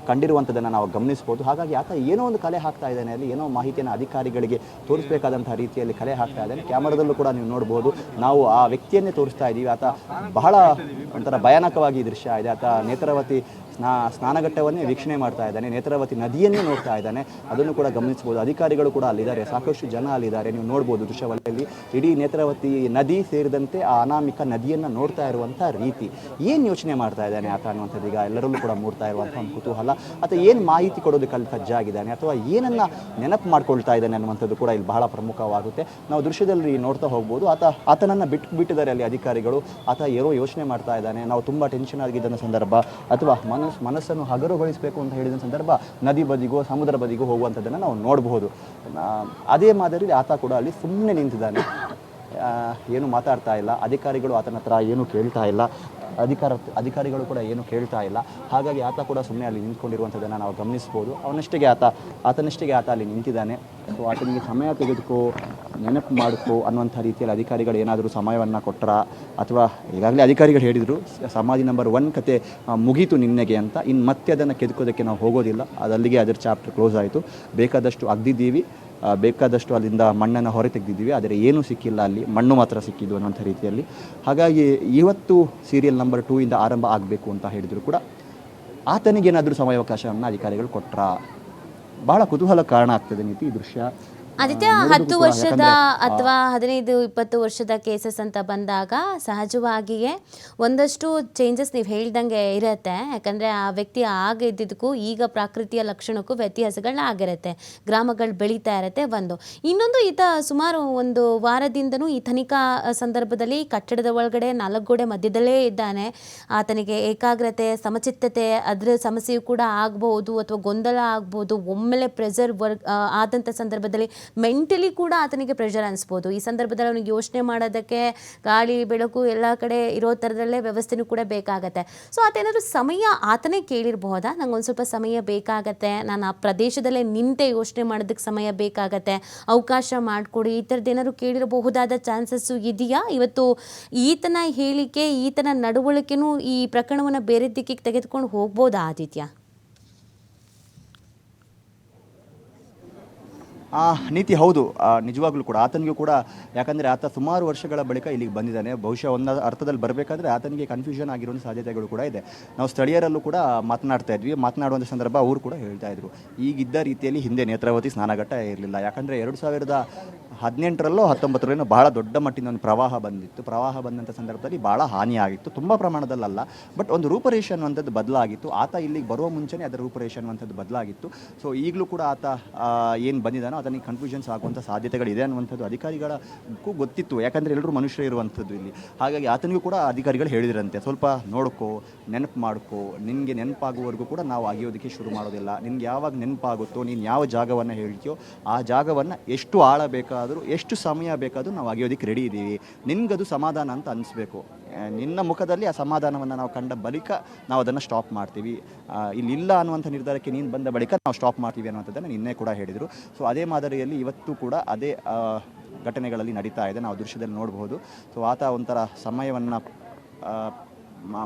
ಕಂಡಿರುವಂಥದ್ದನ್ನು ನಾವು ಗಮನಿಸ್ಬೋದು. ಹಾಗಾಗಿ ಆತ ಏನೋ ಒಂದು ಕಲೆ ಹಾಕ್ತಾ ಇದ್ದಾನೆ, ಅಲ್ಲಿ ಏನೋ ಮಾಹಿತಿಯನ್ನು ಅಧಿಕಾರಿಗಳಿಗೆ ತೋರಿಸಬೇಕಾದಂಥ ರೀತಿಯಲ್ಲಿ ಕಲೆ ಹಾಕ್ತಾ ಇದ್ದಾನೆ. ಕ್ಯಾಮರಾದಲ್ಲೂ ಕೂಡ ನೀವು ನೋಡ್ಬೋದು, ನಾವು ಆ ವ್ಯಕ್ತಿಯನ್ನೇ ತೋರಿಸ್ತಾ ಇದ್ದೀವಿ. ಆತ ಬಹಳ ಒಂಥರ ಭಯಾನಕವಾಗಿ ದೃಶ್ಯ ಇದೆ. ಆತ ನೇತ್ರಾವತಿ ಸ್ನಾ ಸ್ನಾನಘಟ್ಟವನ್ನೇ ವೀಕ್ಷಣೆ ಮಾಡ್ತಾ ಇದ್ದಾನೆ. ನೇತ್ರಾವತಿ ನದಿಯನ್ನೇ ನೋಡ್ತಾ ಇದ್ದಾನೆ. ಅದನ್ನು ಕೂಡ ಗಮನಿಸ್ಬೋದು ಅಧಿಕಾರಿಗಳು ಕೂಡ ಅಲ್ಲಿದ್ದಾರೆ. ಸಾಕಷ್ಟು ಜನ ಅಲ್ಲಿದ್ದಾರೆ. ನೀವು ನೋಡ್ಬೋದು ದೃಶ್ಯವಲಯಲ್ಲಿ ಇಡೀ ನೇತ್ರಾವತಿ ನದಿ ಸೇರಿದಂತೆ ಆ ಅನಾಮಿಕ ನದಿಯನ್ನು ನೋಡ್ತಾ ಇರುವಂಥ ರೀತಿ. ಏನು ಯೋಚನೆ ಮಾಡ್ತಾ ಇದ್ದಾನೆ ಆತ ಅನ್ನುವಂಥದ್ದು ಈಗ ಎಲ್ಲರಲ್ಲೂ ಕೂಡ ಮೂಡ್ತಾ ಇರುವಂಥ ಒಂದು ಕುತೂಹಲ. ಅಥವಾ ಏನು ಮಾಹಿತಿ ಕೊಡೋದಕ್ಕೆ ಅಲ್ಲಿ ಸಜ್ಜಾಗಿದ್ದಾನೆ? ಅಥವಾ ಏನನ್ನ ನೆನಪು ಮಾಡ್ಕೊಳ್ತಾ ಇದ್ದಾನೆ ಅನ್ನುವಂಥದ್ದು ಕೂಡ ಇಲ್ಲಿ ಬಹಳ ಪ್ರಮುಖವಾಗುತ್ತೆ. ನಾವು ದೃಶ್ಯದಲ್ಲಿ ನೋಡ್ತಾ ಹೋಗ್ಬೋದು. ಆತ, ಆತನನ್ನು ಬಿಟ್ಟು ಬಿಟ್ಟಿದ್ದಾರೆ ಅಲ್ಲಿ ಅಧಿಕಾರಿಗಳು. ಆತ ಏನೋ ಯೋಚನೆ ಮಾಡ್ತಾ ಇದ್ದಾನೆ. ನಾವು ತುಂಬ ಟೆನ್ಷನ್ ಆಗಿದ್ದ ಸಂದರ್ಭ ಅಥವಾ ಮನಸ್ಸು ಮನಸ್ಸನ್ನು ಹಗರುಗೊಳಿಸಬೇಕು ಅಂತ ಹೇಳಿದ ಸಂದರ್ಭ ನದಿ ಬದಿಗೋ ಸಮುದ್ರ ಬದಿಗೋ ಹೋಗುವಂಥದ್ದನ್ನು ನಾವು ನೋಡಬಹುದು. ಅದೇ ಮಾದರಿಯಲ್ಲಿ ಆತ ಕೂಡ ಅಲ್ಲಿ ಸುಮ್ಮನೆ ನಿಂತಿದ್ದಾನೆ. ಏನು ಮಾತಾಡ್ತಾ ಇಲ್ಲ, ಅಧಿಕಾರಿಗಳು ಆತನ ಹತ್ರ ಏನು ಕೇಳ್ತಾ ಇಲ್ಲ. ಅಧಿಕಾರ ಅಧಿಕಾರಿಗಳು ಕೂಡ ಏನು ಕೇಳ್ತಾ ಇಲ್ಲ. ಹಾಗಾಗಿ ಆತ ಕೂಡ ಸುಮ್ಮನೆ ಅಲ್ಲಿ ನಿಂತ್ಕೊಂಡಿರುವಂಥದ್ದನ್ನು ನಾವು ಗಮನಿಸ್ಬೋದು. ಅವನಷ್ಟಿಗೆ ಆತ, ಆತನಷ್ಟಿಗೆ ಆತ ಅಲ್ಲಿ ನಿಂತಿದ್ದಾನೆ. ಸೊ ಆತನಿಗೆ ಸಮಯ ತೆಗೆದುಕೋ, ನೆನಪು ಮಾಡಿಕೊ ಅನ್ನುವಂಥ ರೀತಿಯಲ್ಲಿ ಅಧಿಕಾರಿಗಳು ಏನಾದರೂ ಸಮಯವನ್ನು ಕೊಟ್ಟರ ಅಥವಾ ಈಗಾಗಲೇ ಅಧಿಕಾರಿಗಳು ಹೇಳಿದರು, ಸಮಾಧಿ ನಂಬರ್ ಒನ್ ಕತೆ ಮುಗೀತು ನಿನ್ನೆಗೆ ಅಂತ. ಇನ್ನು ಮತ್ತೆ ಅದನ್ನು ಕೆದಕೋದಕ್ಕೆ ನಾವು ಹೋಗೋದಿಲ್ಲ. ಅದಲ್ಲಿಗೆ ಅದರ ಚಾಪ್ಟರ್ ಕ್ಲೋಸ್ ಆಯಿತು. ಬೇಕಾದಷ್ಟು ಅಗ್ದಿದ್ದೀವಿ. ಬೇಕಾದಷ್ಟು ಅಲ್ಲಿಂದ ಮಣ್ಣನ್ನು ಹೊರ ತೆಗೆದಿದ್ದೀವಿ. ಆದರೆ ಏನೂ ಸಿಕ್ಕಿಲ್ಲ ಅಲ್ಲಿ. ಮಣ್ಣು ಮಾತ್ರ ಸಿಕ್ಕಿದ್ದು ಅನ್ನೋಂಥ ರೀತಿಯಲ್ಲಿ. ಹಾಗಾಗಿ ಇವತ್ತು ಸೀರಿಯಲ್ ನಂಬರ್ ಟೂ ಇಂದ ಆರಂಭ ಆಗಬೇಕು ಅಂತ ಹೇಳಿದರೂ ಕೂಡ ಆತನಿಗೇನಾದರೂ ಸಮಯಾವಕಾಶವನ್ನು ಅಧಿಕಾರಿಗಳು ಕೊಟ್ಟರಾ ಭಾಳ ಕುತೂಹಲ ಕಾರಣ ಆಗ್ತದೆ ನೀತಿ ಈ ದೃಶ್ಯ. ಆದಿತ್ಯ ಹತ್ತು ವರ್ಷದ ಅಥವಾ ಹದಿನೈದು ಇಪ್ಪತ್ತು ವರ್ಷದ ಕೇಸಸ್ ಅಂತ ಬಂದಾಗ ಸಹಜವಾಗಿಯೇ ಒಂದಷ್ಟು ಚೇಂಜಸ್ ನೀವು ಹೇಳ್ದಂಗೆ ಇರುತ್ತೆ. ಯಾಕಂದರೆ ಆ ವ್ಯಕ್ತಿ ಆಗ ಇದ್ದಿದ್ದಕ್ಕೂ ಈಗ ಪ್ರಾಕೃತಿಯ ಲಕ್ಷಣಕ್ಕೂ ವ್ಯತ್ಯಾಸಗಳಾಗಿರುತ್ತೆ. ಗ್ರಾಮಗಳು ಬೆಳೀತಾ ಇರುತ್ತೆ ಒಂದು. ಇನ್ನೊಂದು ಈತ ಸುಮಾರು ಒಂದು ವಾರದಿಂದನೂ ಈ ತನಿಖಾ ಸಂದರ್ಭದಲ್ಲಿ ಕಟ್ಟಡದ ಒಳಗಡೆ ನಾಲ್ಕು ಗೋಡೆ ಮಧ್ಯದಲ್ಲೇ ಇದ್ದಾನೆ. ಆತನಿಗೆ ಏಕಾಗ್ರತೆ ಸಮಚಿತ್ತತೆ ಅದರ ಸಮಸ್ಯೆಯು ಕೂಡ ಆಗ್ಬೋದು ಅಥವಾ ಗೊಂದಲ ಆಗ್ಬೋದು ಒಮ್ಮೆಲೆ ಪ್ರೆಸರ್ ವರ್ಕ್ ಆದಂಥ ಸಂದರ್ಭದಲ್ಲಿ ಮೆಂಟಲಿ ಕೂಡ ಆತನಿಗೆ ಪ್ರೆಷರ್ ಅನಿಸ್ಬೋದು. ಈ ಸಂದರ್ಭದಲ್ಲಿ ಅವನಿಗೆ ಯೋಚನೆ ಮಾಡೋದಕ್ಕೆ, ಗಾಳಿ, ಬೆಳಕು ಎಲ್ಲ ಕಡೆ ಇರೋ ಥರದಲ್ಲೇ ವ್ಯವಸ್ಥೆನೂ ಕೂಡ ಬೇಕಾಗತ್ತೆ. ಸೊ ಆತೇನಾದರೂ ಸಮಯ ಆತನೇ ಕೇಳಿರಬಹುದಾ ನಂಗೆ ಒಂದು ಸ್ವಲ್ಪ ಸಮಯ ಬೇಕಾಗತ್ತೆ. ನಾನು ಆ ಪ್ರದೇಶದಲ್ಲೇ ನಿಂತೆ ಯೋಚನೆ ಮಾಡೋದಕ್ಕೆ ಸಮಯ ಬೇಕಾಗತ್ತೆ. ಅವಕಾಶ ಮಾಡಿಕೊಡಿ. ಈ ಥರದ್ದು ಏನಾದ್ರು ಕೇಳಿರಬಹುದಾದ ಚಾನ್ಸಸ್ಸು ಇದೆಯಾ? ಇವತ್ತು ಈತನ ಹೇಳಿಕೆ, ಈತನ ನಡವಳಿಕೆನೂ ಈ ಪ್ರಕರಣವನ್ನು ಬೇರೆ ದಿಕ್ಕಿಗೆ ತೆಗೆದುಕೊಂಡು ಹೋಗ್ಬೋದಾ, ಆದಿತ್ಯ? ಆ ನೀತಿ ಹೌದು. ನಿಜವಾಗ್ಲೂ ಕೂಡ ಆತನಿಗೂ ಕೂಡ, ಯಾಕಂದರೆ ಆತ ಸುಮಾರು ವರ್ಷಗಳ ಬಳಿಕ ಇಲ್ಲಿಗೆ ಬಂದಿದ್ದಾನೆ. ಬಹುಶಃ ಒಂದು ಅರ್ಥದಲ್ಲಿ ಬರಬೇಕಾದ್ರೆ ಆತನಿಗೆ ಕನ್ಫ್ಯೂಷನ್ ಆಗಿರೋ ಸಾಧ್ಯತೆಗಳು ಕೂಡ ಇದೆ. ನಾವು ಸ್ಥಳೀಯರಲ್ಲೂ ಕೂಡ ಮಾತನಾಡ್ತಾ ಇದ್ವಿ. ಮಾತನಾಡುವಂಥ ಸಂದರ್ಭ ಅವರು ಕೂಡ ಹೇಳ್ತಾ ಇದ್ರು. ಈಗಿದ್ದ ರೀತಿಯಲ್ಲಿ ಹಿಂದೆ ನೇತ್ರಾವತಿ ಸ್ನಾನಘಟ್ಟ ಇರಲಿಲ್ಲ. ಯಾಕಂದರೆ ಎರಡು ಸಾವಿರದ ಹದಿನೆಂಟರಲ್ಲೋ ಹತ್ತೊಂಬತ್ತರಲ್ಲೋ ಬಹಳ ದೊಡ್ಡ ಮಟ್ಟಿನ ಒಂದು ಪ್ರವಾಹ ಬಂದಿತ್ತು. ಪ್ರವಾಹ ಬಂದಂಥ ಸಂದರ್ಭದಲ್ಲಿ ಭಾಳ ಹಾನಿಯಾಗಿತ್ತು. ತುಂಬ ಪ್ರಮಾಣದಲ್ಲಲ್ಲ. ಬಟ್ ಒಂದು ರೂಪರೇಷ ಅನ್ನುವಂಥದ್ದು ಬದಲಾಗಿತ್ತು. ಆತ ಇಲ್ಲಿಗೆ ಬರುವ ಮುಂಚೆನೇ ಅದರ ರೂಪರೇಷ ಅನ್ನುವಂಥದ್ದು ಬದಲಾಗಿತ್ತು. ಸೊ ಈಗಲೂ ಕೂಡ ಆತ ಏನು ಬಂದಿದ್ದಾನೋ ಅದನಿಗೆ ಕನ್ಫ್ಯೂಷನ್ಸ್ ಆಗುವಂಥ ಸಾಧ್ಯತೆಗಳಿದೆ ಅನ್ನುವಂಥದ್ದು ಅಧಿಕಾರಿಗಳಿಗೂ ಗೊತ್ತಿತ್ತು. ಯಾಕಂದರೆ ಎಲ್ಲರೂ ಮನುಷ್ಯರು ಇರುವಂಥದ್ದು ಇಲ್ಲಿ. ಹಾಗಾಗಿ ಆತನಿಗೂ ಕೂಡ ಅಧಿಕಾರಿಗಳು ಹೇಳಿದ್ರಂತೆ ಸ್ವಲ್ಪ ನೋಡ್ಕೋ ನೆನಪು ಮಾಡ್ಕೋ ನಿನಗೆ ನೆನಪಾಗುವವರೆಗೂ ಕೂಡ ನಾವು ಅಗಿಯೋದಕ್ಕೆ ಶುರು ಮಾಡೋದಿಲ್ಲ. ನಿನಗೆ ಯಾವಾಗ ನೆನಪಾಗುತ್ತೋ ನೀನು ಯಾವ ಜಾಗವನ್ನು ಹೇಳ್ತೀಯೋ ಆ ಜಾಗವನ್ನು ಎಷ್ಟು ಆಳಬೇಕಾದರೂ ಎಷ್ಟು ಸಮಯ ಬೇಕಾದರೂ ನಾವು ಅಗಿಯೋದಕ್ಕೆ ರೆಡಿ ಇದ್ದೀವಿ ನಿನ್ಗದು ಸಮಾಧಾನ ಅಂತ ಅನಿಸ್ಬೇಕು. ಆ, ನಿನ್ನ ಮುಖದಲ್ಲಿ ಆ ಸಮಾಧಾನವನ್ನು ನಾವು ಕಂಡ ಬಳಿಕ ನಾವು ಅದನ್ನು ಸ್ಟಾಪ್ ಮಾಡ್ತೀವಿ. ಇಲ್ಲಿಲ್ಲ ಇಲ್ಲಿ ಇಲ್ಲ ಅನ್ನುವಂಥ ನಿರ್ಧಾರಕ್ಕೆ ನೀನು ಬಂದ ಬಳಿಕ ನಾವು ಸ್ಟಾಪ್ ಮಾಡ್ತೀವಿ ಅನ್ನುವಂಥದ್ದನ್ನು ನಿನ್ನೆ ಕೂಡ ಹೇಳಿದರು. ಸೊ ಅದೇ ಮಾದರಿಯಲ್ಲಿ ಇವತ್ತು ಕೂಡ ಅದೇ ಘಟನೆಗಳಲ್ಲಿ ನಡೀತಾ ಇದೆ. ನಾವು ದೃಶ್ಯದಲ್ಲಿ ನೋಡಬಹುದು. ಸೊ ಆತ ಒಂಥರ ಸಮಯವನ್ನು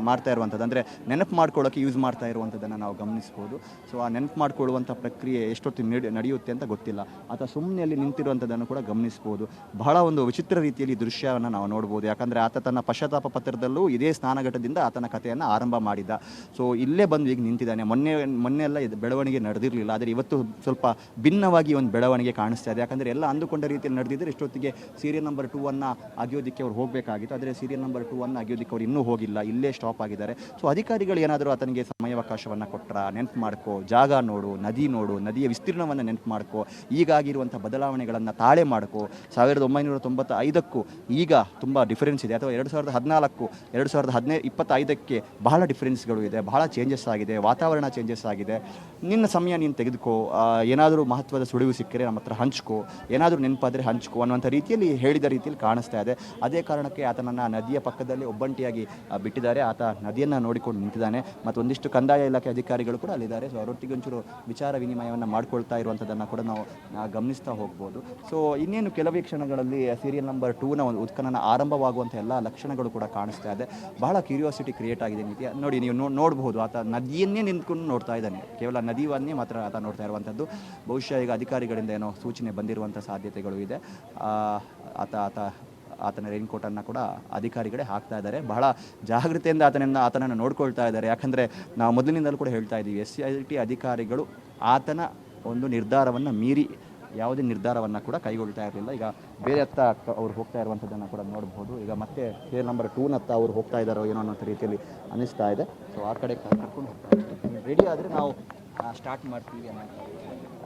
ಮಾಡ್ತಾ ಇರುವಂಥದ್ದು. ಅಂದರೆ ನೆನಪು ಮಾಡ್ಕೊಳ್ಳೋಕೆ ಯೂಸ್ ಮಾಡ್ತಾ ಇರುವಂಥದ್ದನ್ನು ನಾವು ಗಮನಿಸ್ಬೋದು. ಸೊ ಆ ನೆನಪು ಮಾಡ್ಕೊಳ್ಳುವಂಥ ಪ್ರಕ್ರಿಯೆ ಎಷ್ಟೊತ್ತು ನಡಿ ನಡೆಯುತ್ತೆ ಅಂತ ಗೊತ್ತಿಲ್ಲ. ಆತ ಸುಮ್ಮನೆ ಅಲ್ಲಿ ನಿಂತಿರುವಂಥದ್ದನ್ನು ಕೂಡ ಗಮನಿಸ್ಬೋದು. ಬಹಳ ಒಂದು ವಿಚಿತ್ರ ರೀತಿಯಲ್ಲಿ ದೃಶ್ಯವನ್ನು ನಾವು ನೋಡ್ಬೋದು. ಯಾಕಂದರೆ ಆತ ತನ್ನ ಪಶ್ಚಾತ್ತಾಪ ಪತ್ರದಲ್ಲೂ ಇದೇ ಸ್ನಾನಘಟ್ಟದಿಂದ ಆತನ ಕಥೆಯನ್ನು ಆರಂಭ ಮಾಡಿದ್ದ ಸೊ ಇಲ್ಲೇ ಬಂದು ಈಗ ನಿಂತಿದ್ದಾನೆ. ಮೊನ್ನೆ ಮೊನ್ನೆ ಎಲ್ಲ ಬೆಳವಣಿಗೆ ನಡೆದಿರಲಿಲ್ಲ. ಆದರೆ ಇವತ್ತು ಸ್ವಲ್ಪ ಭಿನ್ನವಾಗಿ ಒಂದು ಬೆಳವಣಿಗೆ ಕಾಣಿಸ್ತಾ ಇದೆ. ಯಾಕಂದರೆ ಎಲ್ಲ ಅಂದುಕೊಂಡ ರೀತಿಯಲ್ಲಿ ನಡೆದಿದ್ದರೆ ಇಷ್ಟೊತ್ತಿಗೆ ಸೀರಿಯಲ್ ನಂಬರ್ ಟೂ ಅನ್ನು ಅಗಿಯೋದಕ್ಕೆ ಅವ್ರು ಹೋಗಬೇಕಾಗಿತ್ತು. ಆದರೆ ಸೀರಿಯಲ್ ನಂಬರ್ ಟೂ ಅನ್ನು ಅಗಿಯೋದಕ್ಕೆ ಅವ್ರು ಇನ್ನೂ ಹೋಗಿಲ್ಲ. ಇಲ್ಲೇ ಸ್ಟಾಪ್ ಆಗಿದ್ದಾರೆ. ಸೊ ಅಧಿಕಾರಿಗಳು ಏನಾದರೂ ಆತನಿಗೆ ಸಮಯಾವಕಾಶವನ್ನು ಕೊಟ್ಟರ ನೆನಪು ಮಾಡ್ಕೋ ಜಾಗ ನೋಡು ನದಿ ನೋಡು ನದಿಯ ವಿಸ್ತೀರ್ಣವನ್ನು ನೆನಪು ಮಾಡ್ಕೋ ಈಗಾಗಿರುವಂಥ ಬದಲಾವಣೆಗಳನ್ನು ತಾಳೆ ಮಾಡ್ಕೋ. ಸಾವಿರದ ಒಂಬೈನೂರ ತೊಂಬತ್ತ ಐದಕ್ಕೂ ಈಗ ತುಂಬ ಡಿಫರೆನ್ಸ್ ಇದೆ. ಅಥವಾ ಎರಡು ಸಾವಿರದ ಹದಿನಾಲ್ಕು ಎರಡು ಸಾವಿರದ ಹದಿನೈದು ಇಪ್ಪತ್ತೈದಕ್ಕೆ ಬಹಳ ಡಿಫರೆನ್ಸ್ಗಳು ಇದೆ. ಬಹಳ ಚೇಂಜಸ್ ಆಗಿದೆ. ವಾತಾವರಣ ಚೇಂಜಸ್ ಆಗಿದೆ. ನಿನ್ನ ಸಮಯ ನೀನು ತೆಗೆದುಕೋ. ಏನಾದರೂ ಮಹತ್ವದ ಸುಳಿವು ಸಿಕ್ಕರೆ ನಮ್ಮ ಹತ್ರ ಹಂಚ್ಕೋ. ಏನಾದರೂ ನೆನಪಾದರೆ ಹಂಚ್ಕೋ ಅನ್ನುವಂಥ ರೀತಿಯಲ್ಲಿ ಹೇಳಿದ ರೀತಿಯಲ್ಲಿ ಕಾಣಿಸ್ತಾ ಇದೆ. ಅದೇ ಕಾರಣಕ್ಕೆ ಆತನನ್ನು ನದಿಯ ಪಕ್ಕದಲ್ಲಿ ಒಬ್ಬಂಟಿಯಾಗಿ ಆ, ಬಿಟ್ಟಿದ್ದಾರೆ ಆತ ನದಿಯನ್ನು ನೋಡಿಕೊಂಡು ನಿಂತಿದ್ದಾನೆ ಮತ್ತು ಒಂದಿಷ್ಟು ಕಂದಾಯ ಇಲಾಖೆ ಅಧಿಕಾರಿಗಳು ಕೂಡ ಅಲ್ಲಿದ್ದಾರೆ. ಸೊ ಅವರೊಟ್ಟಿಗೆ ಒಂಚೂರು ವಿಚಾರ ವಿನಿಮಯವನ್ನು ಮಾಡಿಕೊಳ್ತಾ ಇರುವಂಥದ್ದನ್ನು ಕೂಡ ನಾವು ಗಮನಿಸ್ತಾ ಹೋಗ್ಬೋದು. ಸೊ ಇನ್ನೇನು ಕೆಲವೇ ಕ್ಷಣಗಳಲ್ಲಿ ಸೀರಿಯಲ್ ನಂಬರ್ ಟೂನ ಒಂದು ಉತ್ಖನನ ಆರಂಭವಾಗುವಂಥ ಎಲ್ಲ ಲಕ್ಷಣಗಳು ಕೂಡ ಕಾಣಿಸ್ತಾ ಇದೆ. ಬಹಳ ಕ್ಯೂರಿಯಾಸಿಟಿ ಕ್ರಿಯೇಟ್ ಆಗಿದೆ ನೀತಿ ನೋಡಿ, ನೀವು ನೋಡಬಹುದು, ಆತ ನದಿಯನ್ನೇ ನಿಂತ್ಕೊಂಡು ನೋಡ್ತಾ ಇದ್ದಾನೆ. ಕೇವಲ ನದಿವನ್ನೇ ಮಾತ್ರ ಆತ ನೋಡ್ತಾ ಇರುವಂಥದ್ದು ಬಹುಶಃ ಈಗ ಅಧಿಕಾರಿಗಳಿಂದ ಏನೋ ಸೂಚನೆ ಬಂದಿರುವಂಥ ಸಾಧ್ಯತೆಗಳು ಇದೆ. ಆತ ಆತ ಆತನ ರೈನ್ ಕೋಟನ್ನು ಕೂಡ ಅಧಿಕಾರಿಗಳೇ ಹಾಕ್ತಾ ಇದ್ದಾರೆ. ಬಹಳ ಜಾಗೃತಿಯಿಂದ ಆತನನ್ನು ಆತನನ್ನು ನೋಡ್ಕೊಳ್ತಾ ಇದ್ದಾರೆ. ಯಾಕಂದರೆ ನಾವು ಮೊದಲಿನಿಂದಲೂ ಕೂಡ ಹೇಳ್ತಾ ಇದ್ದೀವಿ ಎಸ್ ಸಿ ಐ ಟಿ ಅಧಿಕಾರಿಗಳು ಆತನ ಒಂದು ನಿರ್ಧಾರವನ್ನು ಮೀರಿ ಯಾವುದೇ ನಿರ್ಧಾರವನ್ನು ಕೂಡ ಕೈಗೊಳ್ತಾ ಇರಲಿಲ್ಲ. ಈಗ ಬೇರೆ ಹತ್ತ ಅವ್ರು ಹೋಗ್ತಾ ಇರುವಂಥದ್ದನ್ನು ಕೂಡ ನೋಡ್ಬೋದು. ಈಗ ಮತ್ತೆ ಫೇರ್ ನಂಬರ್ ಟೂನತ್ತ ಅವ್ರು ಹೋಗ್ತಾ ಇದ್ದಾರೋ ಏನೋ ಅನ್ನೋ ರೀತಿಯಲ್ಲಿ ಅನಿಸ್ತಾ ಇದೆ. ಸೊ ಆ ಕಡೆ ಕರ್ಕೊಂಡು ಹೋಗ್ತಾ ರೆಡಿ ಆದರೆ ನಾವು ಸ್ಟಾರ್ಟ್ ಮಾಡ್ತೀವಿ ಅನ್ನೋ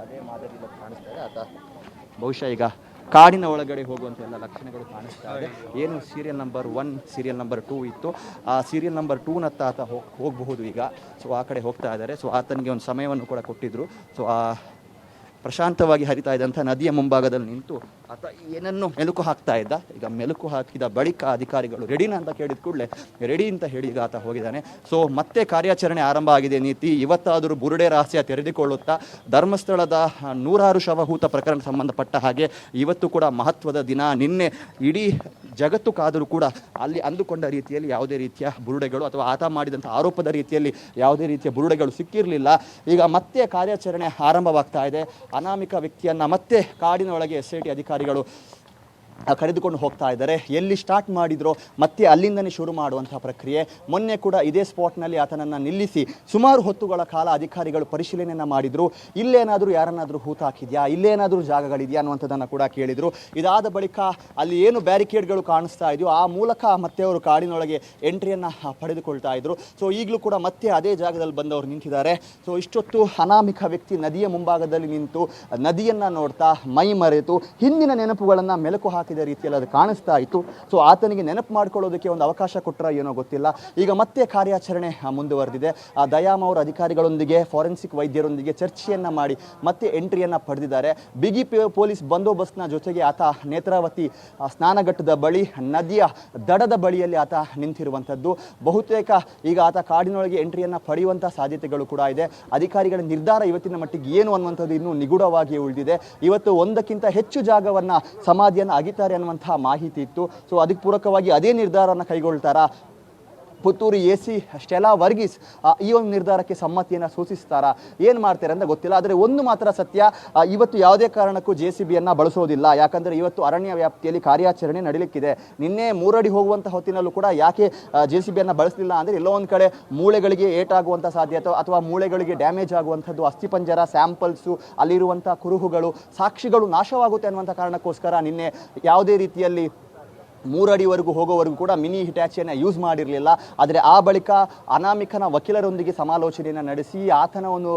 ಅದೇ ಮಾದರಿಯಲ್ಲಿ ಕಾಣಿಸ್ತಾ ಇದೆ. ಆತ ಬಹುಶಃ ಈಗ ಕಾಡಿನ ಒಳಗಡೆ ಹೋಗುವಂಥ ಎಲ್ಲ ಲಕ್ಷಣಗಳು ಕಾಣಿಸ್ತಾ ಇದೆ. ಏನು serial number one serial number two ಇತ್ತು. ಆ ಸೀರಿಯಲ್ ನಂಬರ್ ಟೂನತ್ತ ಆತ ಹೋಗ್ ಹೋಗಬಹುದು ಈಗ. ಸೊ ಆ ಕಡೆ ಹೋಗ್ತಾ ಇದ್ದಾರೆ. ಸೊ ಆತನಿಗೆ ಒಂದು ಸಮಯವನ್ನು ಕೂಡ ಕೊಟ್ಟಿದ್ದರು ಸೊ ಆ ಪ್ರಶಾಂತವಾಗಿ ಹರಿತಾ ಇದ್ದಂಥ ನದಿಯ ಮುಂಭಾಗದಲ್ಲಿ ನಿಂತು ಆತ ಏನನ್ನು ಮೆಲುಕು ಹಾಕ್ತಾ ಇದ್ದ? ಈಗ ಮೆಲುಕು ಹಾಕಿದ ಬಳಿಕ ಅಧಿಕಾರಿಗಳು ರೆಡಿನ ಅಂತ ಕೇಳಿದ ಕೂಡಲೇ ರೆಡಿ ಅಂತ ಹೇಳಿ ಈಗ ಆತ ಹೋಗಿದ್ದಾನೆ. ಸೊ ಮತ್ತೆ ಕಾರ್ಯಾಚರಣೆ ಆರಂಭ ಆಗಿದೆ ನೀತಿ. ಇವತ್ತಾದರೂ ಬುರುಡೆ ರಹಸ್ಯ ತೆರೆದುಕೊಳ್ಳುತ್ತಾ ಧರ್ಮಸ್ಥಳದ ನೂರಾರು ಶವಹೂತ ಪ್ರಕರಣ ಸಂಬಂಧಪಟ್ಟ ಹಾಗೆ ಇವತ್ತು ಕೂಡ ಮಹತ್ವದ ದಿನ. ನಿನ್ನೆ ಇಡೀ ಜಗತ್ತು ಕಾದರೂ ಕೂಡ ಅಲ್ಲಿ ಅಂದುಕೊಂಡ ರೀತಿಯಲ್ಲಿ ಯಾವುದೇ ರೀತಿಯ ಬುರುಡೆಗಳು ಅಥವಾ ಆತ ಮಾಡಿದಂಥ ಆರೋಪದ ರೀತಿಯಲ್ಲಿ ಯಾವುದೇ ರೀತಿಯ ಬುರುಡೆಗಳು ಸಿಕ್ಕಿರಲಿಲ್ಲ. ಈಗ ಮತ್ತೆ ಕಾರ್ಯಾಚರಣೆ ಆರಂಭವಾಗ್ತಾ ಇದೆ. ಅನಾಮಿಕ ವ್ಯಕ್ತಿಯನ್ನು ಮತ್ತೆ ಕಾಡಿನೊಳಗೆ ಎಸ್ ಐ ಟಿ ಅಧಿಕಾರಿಗಳು. ಕರೆದುಕೊಂಡು ಹೋಗ್ತಾ ಇದ್ದಾರೆ. ಎಲ್ಲಿ ಸ್ಟಾರ್ಟ್ ಮಾಡಿದ್ರೋ ಮತ್ತೆ ಅಲ್ಲಿಂದನೇ ಶುರು ಮಾಡುವಂಥ ಪ್ರಕ್ರಿಯೆ. ಮೊನ್ನೆ ಕೂಡ ಇದೇ ಸ್ಪಾಟ್ನಲ್ಲಿ ಆತನನ್ನು ನಿಲ್ಲಿಸಿ ಸುಮಾರು ಹೊತ್ತುಗಳ ಕಾಲ ಅಧಿಕಾರಿಗಳು ಪರಿಶೀಲನೆಯನ್ನು ಮಾಡಿದರು. ಇಲ್ಲೇನಾದರೂ ಯಾರನ್ನಾದರೂ ಹೂತ ಹಾಕಿದೆಯಾ? ಇಲ್ಲೇನಾದರೂ ಜಾಗಗಳಿದೆಯಾ ಅನ್ನುವಂಥದ್ದನ್ನು ಕೂಡ ಕೇಳಿದರು. ಇದಾದ ಬಳಿಕ ಅಲ್ಲಿ ಏನು ಬ್ಯಾರಿಕೇಡ್ಗಳು ಕಾಣಿಸ್ತಾ ಇದೆಯೋ ಆ ಮೂಲಕ ಮತ್ತೆ ಅವರು ಕಾಡಿನೊಳಗೆ ಎಂಟ್ರಿಯನ್ನು ಪಡೆದುಕೊಳ್ತಾ ಇದ್ರು. ಸೊ ಈಗಲೂ ಕೂಡ ಮತ್ತೆ ಅದೇ ಜಾಗದಲ್ಲಿ ಬಂದವರು ನಿಂತಿದ್ದಾರೆ. ಸೊ ಇಷ್ಟೊತ್ತು ಅನಾಮಿಕ ವ್ಯಕ್ತಿ ನದಿಯ ಮುಂಭಾಗದಲ್ಲಿ ನಿಂತು ನದಿಯನ್ನು ನೋಡ್ತಾ ಮೈ ಮರೆತು ಹಿಂದಿನ ನೆನಪುಗಳನ್ನು ಮೆಲುಕು ಹಾಕಿದ ರೀತಿಯಲ್ಲಿ ಅದು ಕಾಣಿಸ್ತಾ ಇತ್ತು. ಸೊ ಆತನಿಗೆ ನೆನಪು ಮಾಡ್ಕೊಳ್ಳೋದಕ್ಕೆ ಒಂದು ಅವಕಾಶ ಕೊಟ್ಟರೆ ಏನೋ ಗೊತ್ತಿಲ್ಲ. ಈಗ ಮತ್ತೆ ಕಾರ್ಯಾಚರಣೆ ಮುಂದುವರೆದಿದೆ. ಆ, ದಯಾಮ ಅವರ ಅಧಿಕಾರಿಗಳೊಂದಿಗೆ ಫಾರೆನ್ಸಿಕ್ ವೈದ್ಯರೊಂದಿಗೆ ಚರ್ಚೆಯನ್ನ ಮಾಡಿ ಮತ್ತೆ ಎಂಟ್ರಿಯನ್ನು ಪಡೆದಿದ್ದಾರೆ. ಬಿಗಿ ಪೊಲೀಸ್ ಬಂದೋಬಸ್ತ್ನ ಜೊತೆಗೆ ಆತ ನೇತ್ರಾವತಿ ಸ್ನಾನಘಟ್ಟದ ಬಳಿ, ನದಿಯ ದಡದ ಬಳಿಯಲ್ಲಿ ಆತ ನಿಂತಿರುವಂಥದ್ದು. ಬಹುತೇಕ ಈಗ ಆತ ಕಾಡಿನೊಳಗೆ ಎಂಟ್ರಿಯನ್ನು ಪಡೆಯುವಂಥ ಸಾಧ್ಯತೆಗಳು ಕೂಡ ಇದೆ. ಅಧಿಕಾರಿಗಳ ನಿರ್ಧಾರ ಇವತ್ತಿನ ಮಟ್ಟಿಗೆ ಏನು ಅನ್ನುವಂಥದ್ದು ಇನ್ನೂ ನಿಗೂಢವಾಗಿ ಉಳಿದಿದೆ. ಇವತ್ತು ಒಂದಕ್ಕಿಂತ ಹೆಚ್ಚು ಜಾಗವನ್ನು ಸಮಾಧಿಯನ್ನು ಅಗಿತಾರೆ ಅನ್ನುವಂತಹ ಮಾಹಿತಿ ಇತ್ತು. ಸೊ ಅದಕ್ಕೆ ಪೂರಕವಾಗಿ ಅದೇ ನಿರ್ಧಾರವನ್ನು ಕೈಗೊಳ್ತಾರಾ? Puttur A C Stella Varghese ಈ ಒಂದು ನಿರ್ಧಾರಕ್ಕೆ ಸಮ್ಮತಿಯನ್ನು ಸೂಚಿಸ್ತಾರಾ? ಏನು ಮಾಡ್ತಾರೆ ಅಂತ ಗೊತ್ತಿಲ್ಲ, ಆದರೆ ಒಂದು ಮಾತ್ರ ಸತ್ಯ ಇವತ್ತು ಯಾವುದೇ ಕಾರಣಕ್ಕೂ ಜೆ ಸಿ ಬಿಯನ್ನು ಬಳಸೋದಿಲ್ಲ. ಯಾಕಂದರೆ ಇವತ್ತು ಅರಣ್ಯ ವ್ಯಾಪ್ತಿಯಲ್ಲಿ ಕಾರ್ಯಾಚರಣೆ ನಡೀಲಿಕ್ಕಿದೆ. ನಿನ್ನೆ ಮೂರಡಿ ಹೋಗುವಂಥ ಹೊತ್ತಿನಲ್ಲೂ ಕೂಡ ಯಾಕೆ ಜೆ ಸಿ ಬಿಯನ್ನು ಬಳಸಲಿಲ್ಲ ಅಂದರೆ ಎಲ್ಲೋ ಒಂದು ಕಡೆ ಮೂಳೆಗಳಿಗೆ ಏಟಾಗುವಂಥ ಸಾಧ್ಯತೆ ಅಥವಾ ಮೂಳೆಗಳಿಗೆ ಡ್ಯಾಮೇಜ್ ಆಗುವಂಥದ್ದು, ಅಸ್ಥಿಪಂಜರ, ಸ್ಯಾಂಪಲ್ಸು ಅಲ್ಲಿರುವಂಥ ಕುರುಹುಗಳು, ಸಾಕ್ಷಿಗಳು ನಾಶವಾಗುತ್ತೆ ಅನ್ನುವಂಥ ಕಾರಣಕ್ಕೋಸ್ಕರ ನಿನ್ನೆ ಯಾವುದೇ ರೀತಿಯಲ್ಲಿ ಮೂರಡಿವರೆಗೂ ಹೋಗೋವರೆಗೂ ಕೂಡ ಮಿನಿ ಹಿಟ್ಯಾಚಿಯನ್ನು ಯೂಸ್ ಮಾಡಿರಲಿಲ್ಲ. ಆದರೆ ಆ ಬಳಿಕ ಅನಾಮಿಕನ ವಕೀಲರೊಂದಿಗೆ ಸಮಾಲೋಚನೆಯನ್ನು ನಡೆಸಿ ಆತನ ಒಂದು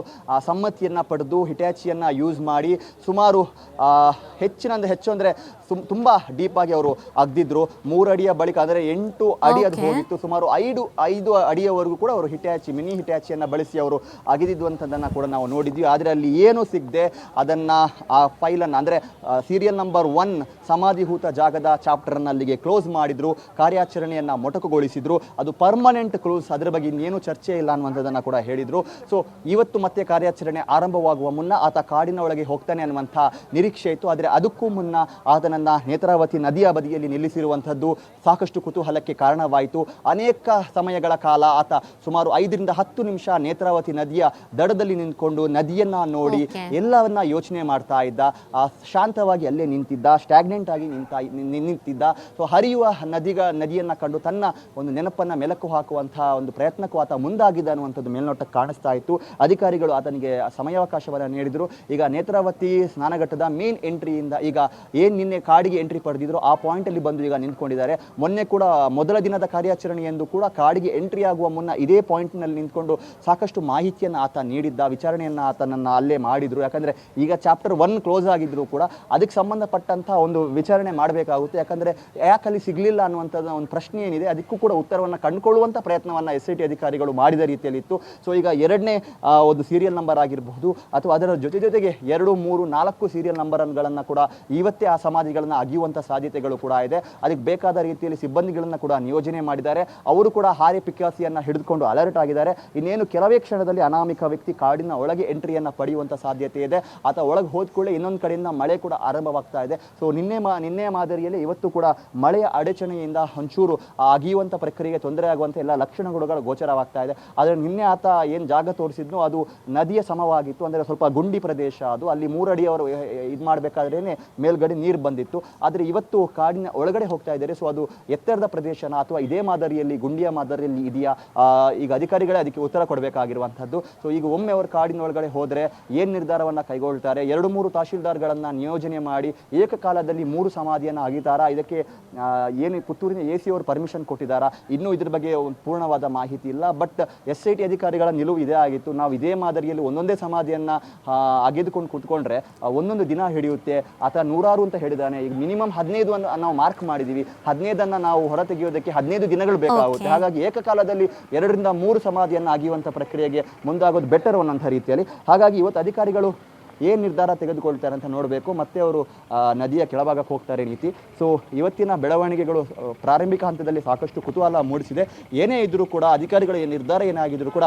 ಸಮ್ಮತಿಯನ್ನು ಪಡೆದು ಹಿಟ್ಯಾಚಿಯನ್ನು ಯೂಸ್ ಮಾಡಿ ಸುಮಾರು ಹೆಚ್ಚಿನಂದು ಹೆಚ್ಚು ಅಂದರೆ ತುಂಬ ಡೀಪಾಗಿ ಅವರು ಅಗ್ದಿದ್ರು. ಮೂರಡಿಯ ಬಳಿಕ ಅಂದರೆ ಎಂಟು ಅಡಿ ಅದು. ಹೋಗಿತ್ತು. ಸುಮಾರು ಐದು ಐದು ಅಡಿಯವರೆಗೂ ಕೂಡ ಅವರು ಹಿಟ್ಯಾಚಿ ಮಿನಿ ಹಿಟ್ಯಾಚಿಯನ್ನು ಬಳಸಿ ಅವರು ಅಗಿದಿದ್ದುವಂಥದ್ದನ್ನು ಕೂಡ ನಾವು ನೋಡಿದ್ವಿ. ಆದರೆ ಅಲ್ಲಿ ಏನು ಸಿಗದೆ ಅದನ್ನು ಆ ಫೈಲನ್ನು ಅಂದರೆ ಸೀರಿಯಲ್ ನಂಬರ್ ಒನ್ ಸಮಾಧಿಹೂತ ಜಾಗದ ಚಾಪ್ಟರ್ನ ಅಲ್ಲಿಗೆ ಕ್ಲೋಸ್ ಮಾಡಿದ್ರು. ಕಾರ್ಯಾಚರಣೆಯನ್ನು ಮೊಟಕುಗೊಳಿಸಿದ್ರು. ಅದು ಪರ್ಮನೆಂಟ್ ಕ್ಲೋಸ್ ಅದರ ಬಗ್ಗೆ ಇನ್ನೇನು ಚರ್ಚೆ ಇಲ್ಲ ಅನ್ನುವಂಥದ್ದನ್ನು ಕೂಡ ಹೇಳಿದರು. ಸೊ ಇವತ್ತು ಮತ್ತೆ ಕಾರ್ಯಾಚರಣೆ ಆರಂಭವಾಗುವ ಮುನ್ನ ಆತ ಕಾಡಿನ ಒಳಗೆ ಹೋಗ್ತಾನೆ ಅನ್ನುವಂಥ ನಿರೀಕ್ಷೆ ಇತ್ತು. ಆದರೆ ಅದಕ್ಕೂ ಮುನ್ನ ಆತನನ್ನು ನೇತ್ರಾವತಿ ನದಿಯ ಬದಿಯಲ್ಲಿ ನಿಲ್ಲಿಸಿರುವಂಥದ್ದು ಸಾಕಷ್ಟು ಕುತೂಹಲಕ್ಕೆ ಕಾರಣವಾಯಿತು. ಅನೇಕ ಸಮಯಗಳ ಕಾಲ ಆತ ಸುಮಾರು ಐದರಿಂದ ಹತ್ತು ನಿಮಿಷ ನೇತ್ರಾವತಿ ನದಿಯ ದಡದಲ್ಲಿ ನಿಂತ್ಕೊಂಡು ನದಿಯನ್ನ ನೋಡಿ ಎಲ್ಲವನ್ನ ಯೋಚನೆ ಮಾಡ್ತಾ ಇದ್ದ. ಆ, ಶಾಂತವಾಗಿ ಅಲ್ಲೇ ನಿಂತಿದ್ದ ಸ್ಟ್ಯಾಗ್ನೆಂಟ್ ಆಗಿ ನಿಂತ ನಿಂತಿದ್ದ. ಸೊ ಹರಿಯುವ ನದಿಗ ನದಿಯನ್ನ ಕಂಡು ತನ್ನ ಒಂದು ನೆನಪನ್ನ ಮೆಲಕು ಹಾಕುವಂತಹ ಒಂದು ಪ್ರಯತ್ನಕ್ಕೂ ಆತ ಮುಂದಾಗಿದ್ದ ಅನ್ನುವಂಥದ್ದು ಮೇಲ್ನೋಟಕ್ಕೆ ಕಾಣಿಸ್ತಾ ಇತ್ತು. ಅಧಿಕಾರಿಗಳು ಆತನಿಗೆ ಸಮಯಾವಕಾಶವನ್ನು ನೀಡಿದ್ರು. ಈಗ ನೇತ್ರಾವತಿ ಸ್ನಾನಘಟ್ಟದ ಮೇನ್ ಎಂಟ್ರಿಯಿಂದ ಈಗ ಏನ್ ನಿನ್ನೆ ಕಾಡಿಗೆ ಎಂಟ್ರಿ ಪಡೆದಿದ್ರು. ಆ ಪಾಯಿಂಟ್ ಅಲ್ಲಿ ಬಂದು ಈಗ ನಿಂತ್ಕೊಂಡಿದ್ದಾರೆ. ಮೊನ್ನೆ ಕೂಡ ಮೊದಲ ದಿನದ ಕಾರ್ಯಾಚರಣೆ ಎಂದು ಕೂಡ ಕಾಡಿಗೆ ಎಂಟ್ರಿ ಆಗುವ ಮುನ್ನ ಇದೇ ಪಾಯಿಂಟ್ನಲ್ಲಿ ನಿಂತ್ಕೊಂಡು ಸಾಕಷ್ಟು ಮಾಹಿತಿಯನ್ನು ಆತ ನೀಡಿದ್ದ, ವಿಚಾರಣೆಯನ್ನ ಆತನನ್ನ ಅಲ್ಲೇ ಮಾಡಿದ್ರು. ಯಾಕಂದ್ರೆ ಈಗ ಚಾಪ್ಟರ್ ಒನ್ ಕ್ಲೋಸ್ ಆಗಿದ್ರು ಕೂಡ ಅದಕ್ಕೆ ಸಂಬಂಧಪಟ್ಟಂತಹ ಒಂದು ವಿಚಾರಣೆ ಮಾಡಬೇಕಾಗುತ್ತೆ. ಯಾಕಂದ್ರೆ ಯಾಕಲ್ಲಿ ಸಿಗಲಿಲ್ಲ ಅನ್ನುವಂಥದ್ದು ಒಂದು ಪ್ರಶ್ನೆ ಏನಿದೆ, ಅದಕ್ಕೂ ಕೂಡ ಉತ್ತರವನ್ನು ಕಂಡುಕೊಳ್ಳುವಂಥ ಪ್ರಯತ್ನವನ್ನ ಎಸ್ ಐ ಟಿ ಅಧಿಕಾರಿಗಳು ಮಾಡಿದ ರೀತಿಯಲ್ಲಿ ಇತ್ತು ಸೊ ಈಗ ಎರಡನೇ ಒಂದು ಸೀರಿಯಲ್ ನಂಬರ್ ಆಗಿರಬಹುದು, ಅಥವಾ ಅದರ ಜೊತೆ ಜೊತೆಗೆ ಎರಡು, ಮೂರು, ನಾಲ್ಕು ಸೀರಿಯಲ್ ನಂಬರ್ಗಳನ್ನು ಕೂಡ ಇವತ್ತೇ ಆ ಸಮಾಧಿಗಳನ್ನು ಅಗಿಯುವಂಥ ಸಾಧ್ಯತೆಗಳು ಕೂಡ ಇದೆ. ಅದಕ್ಕೆ ಬೇಕಾದ ರೀತಿಯಲ್ಲಿ ಸಿಬ್ಬಂದಿಗಳನ್ನು ಕೂಡ ನಿಯೋಜನೆ ಮಾಡಿದ್ದಾರೆ. ಅವರು ಕೂಡ ಹಾರಿ ಪಿಕ್ಯಾಸಿಯನ್ನು ಹಿಡಿದುಕೊಂಡು ಅಲರ್ಟ್ ಆಗಿದ್ದಾರೆ. ಇನ್ನೇನು ಕೆಲವೇ ಕ್ಷಣದಲ್ಲಿ ಅನಾಮಿಕ ವ್ಯಕ್ತಿ ಕಾಡಿನ ಒಳಗೆ ಎಂಟ್ರಿಯನ್ನು ಪಡೆಯುವಂಥ ಸಾಧ್ಯತೆ ಇದೆ. ಆತ ಒಳಗೆ ಹೋದ ಕೂಡಲೇ ಇನ್ನೊಂದು ಕಡೆಯಿಂದ ಮಳೆ ಕೂಡ ಆರಂಭವಾಗ್ತಾ ಇದೆ. ಸೊ ನಿನ್ನೆ ಮಾ, ನಿನ್ನೆ ಮಾದರಿಯಲ್ಲಿ ಇವತ್ತು ಕೂಡ ಮಳೆಯ ಅಡಚಣೆಯಿಂದ ಒಂಚೂರು ಅಗಿಯುವಂಥ ಪ್ರಕ್ರಿಯೆಗೆ ತೊಂದರೆ ಆಗುವಂಥ ಎಲ್ಲ ಲಕ್ಷಣಗಳು ಗೋಚರವಾಗ್ತಾ ಇದೆ. ಆದರೆ ನಿನ್ನೆ ಆತ ಏನು ಜಾಗ ತೋರಿಸಿದ್ನೋ ಅದು ನದಿಯ ಸಮವಾಗಿತ್ತು. ಅಂದರೆ ಸ್ವಲ್ಪ ಗುಂಡಿ ಪ್ರದೇಶ ಅದು. ಅಲ್ಲಿ ಮೂರಡಿಯವರು ಇದು ಮಾಡಬೇಕಾದ್ರೇ ಮೇಲ್ಗಡೆ ನೀರು ಬಂದಿತ್ತು. ಆದರೆ ಇವತ್ತು ಕಾಡಿನ ಒಳಗಡೆ ಹೋಗ್ತಾ ಇದ್ದಾರೆ. ಸೊ ಅದು ಎತ್ತರದ ಪ್ರದೇಶನ ಅಥವಾ ಇದೇ ಮಾದರಿಯಲ್ಲಿ, ಗುಂಡಿಯ ಮಾದರಿಯಲ್ಲಿ ಇದೆಯಾ? ಈಗ ಅಧಿಕಾರಿಗಳೇ ಅದಕ್ಕೆ ಉತ್ತರ ಕೊಡಬೇಕಾಗಿರುವಂಥದ್ದು. ಸೊ ಈಗ ಒಮ್ಮೆ ಅವರು ಕಾಡಿನ ಒಳಗಡೆ ಹೋದರೆ ಏನು ನಿರ್ಧಾರವನ್ನು ಕೈಗೊಳ್ತಾರೆ? ಎರಡು ಮೂರು ತಹಶೀಲ್ದಾರ್ಗಳನ್ನು ನಿಯೋಜನೆ ಮಾಡಿ ಏಕಕಾಲದಲ್ಲಿ ಮೂರು ಸಮಾಧಿಯನ್ನು ಅಗಿತಾರಾ? ಇದಕ್ಕೆ ಏನು ಪುತ್ತೂರಿನ ಎ ಸಿ ಅವರು ಪರ್ಮಿಷನ್ ಕೊಟ್ಟಿದ್ದಾರಾ? ಇನ್ನೂ ಇದ್ರ ಬಗ್ಗೆ ಒಂದು ಪೂರ್ಣವಾದ ಮಾಹಿತಿ ಇಲ್ಲ. ಬಟ್ ಎಸ್ ಐ ಟಿ ಅಧಿಕಾರಿಗಳ ನಿಲುವು ಇದೇ ಆಗಿತ್ತು. ನಾವು ಇದೇ ಮಾದರಿಯಲ್ಲಿ ಒಂದೊಂದೇ ಸಮಾಧಿಯನ್ನು ಅಗೆದುಕೊಂಡು ಕುತ್ಕೊಂಡ್ರೆ ಒಂದೊಂದು ದಿನ ಹಿಡಿಯುತ್ತೆ. ಆತ ನೂರಾರು ಅಂತ ಹೇಳಿದಾನೆ ಈಗ ಮಿನಿಮಮ್ ಹದಿನೈದು ಅನ್ನು ನಾವು ಮಾರ್ಕ್ ಮಾಡಿದೀವಿ. ಹದಿನೈದನ್ನ ನಾವು ಹೊರ ತೆಗೆಯೋದಕ್ಕೆ ಹದಿನೈದು ದಿನಗಳು ಬೇಕಾಗುತ್ತೆ. ಹಾಗಾಗಿ ಏಕಕಾಲದಲ್ಲಿ ಎರಡರಿಂದ ಮೂರು ಸಮಾಧಿಯನ್ನು ಆಗಿರುವಂತಹ ಪ್ರಕ್ರಿಯೆಗೆ ಮುಂದಾಗೋದು ಬೆಟರ್ ಅನ್ನೋಂಥ ರೀತಿಯಲ್ಲಿ. ಹಾಗಾಗಿ ಇವತ್ತು ಅಧಿಕಾರಿಗಳು ಏನು ನಿರ್ಧಾರ ತೆಗೆದುಕೊಳ್ತಾರೆ ಅಂತ ನೋಡಬೇಕು. ಮತ್ತೆ ಅವರು ನದಿಯ ಕೆಳಭಾಗಕ್ಕೆ ಹೋಗ್ತಾರೆ ರೀತಿ. ಸೊ ಇವತ್ತಿನ ಬೆಳವಣಿಗೆಗಳು ಪ್ರಾರಂಭಿಕ ಹಂತದಲ್ಲಿ ಸಾಕಷ್ಟು ಕುತೂಹಲ ಮೂಡಿಸಿದೆ. ಏನೇ ಇದ್ದರೂ ಕೂಡ ಅಧಿಕಾರಿಗಳ ನಿರ್ಧಾರ ಏನಾಗಿದ್ರೂ ಕೂಡ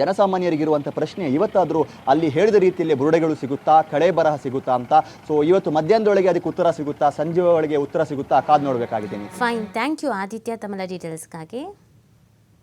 ಜನಸಾಮಾನ್ಯರಿಗಿರುವಂಥ ಪ್ರಶ್ನೆ ಇವತ್ತಾದರೂ ಅಲ್ಲಿ ಹೇಳಿದ ರೀತಿಯಲ್ಲಿ ಬುರುಡೆಗಳು ಸಿಗುತ್ತಾ, ಕಳೆ ಬರಹ ಸಿಗುತ್ತಾ ಅಂತ. ಸೊ ಇವತ್ತು ಮಧ್ಯಾಹ್ನದೊಳಗೆ ಅದಕ್ಕೆ ಉತ್ತರ ಸಿಗುತ್ತಾ ಸಂಜೆ ಒಳಗೆ ಉತ್ತರ ಸಿಗುತ್ತಾ ಕಾದು ನೋಡಬೇಕಾಗಿದ್ದೀನಿ. ಫೈನ್ ಥ್ಯಾಂಕ್ ಯು ಆದಿತ್ಯ ತಮ್ಮ ಡೀಟೇಲ್ಸ್ಗಾಗಿ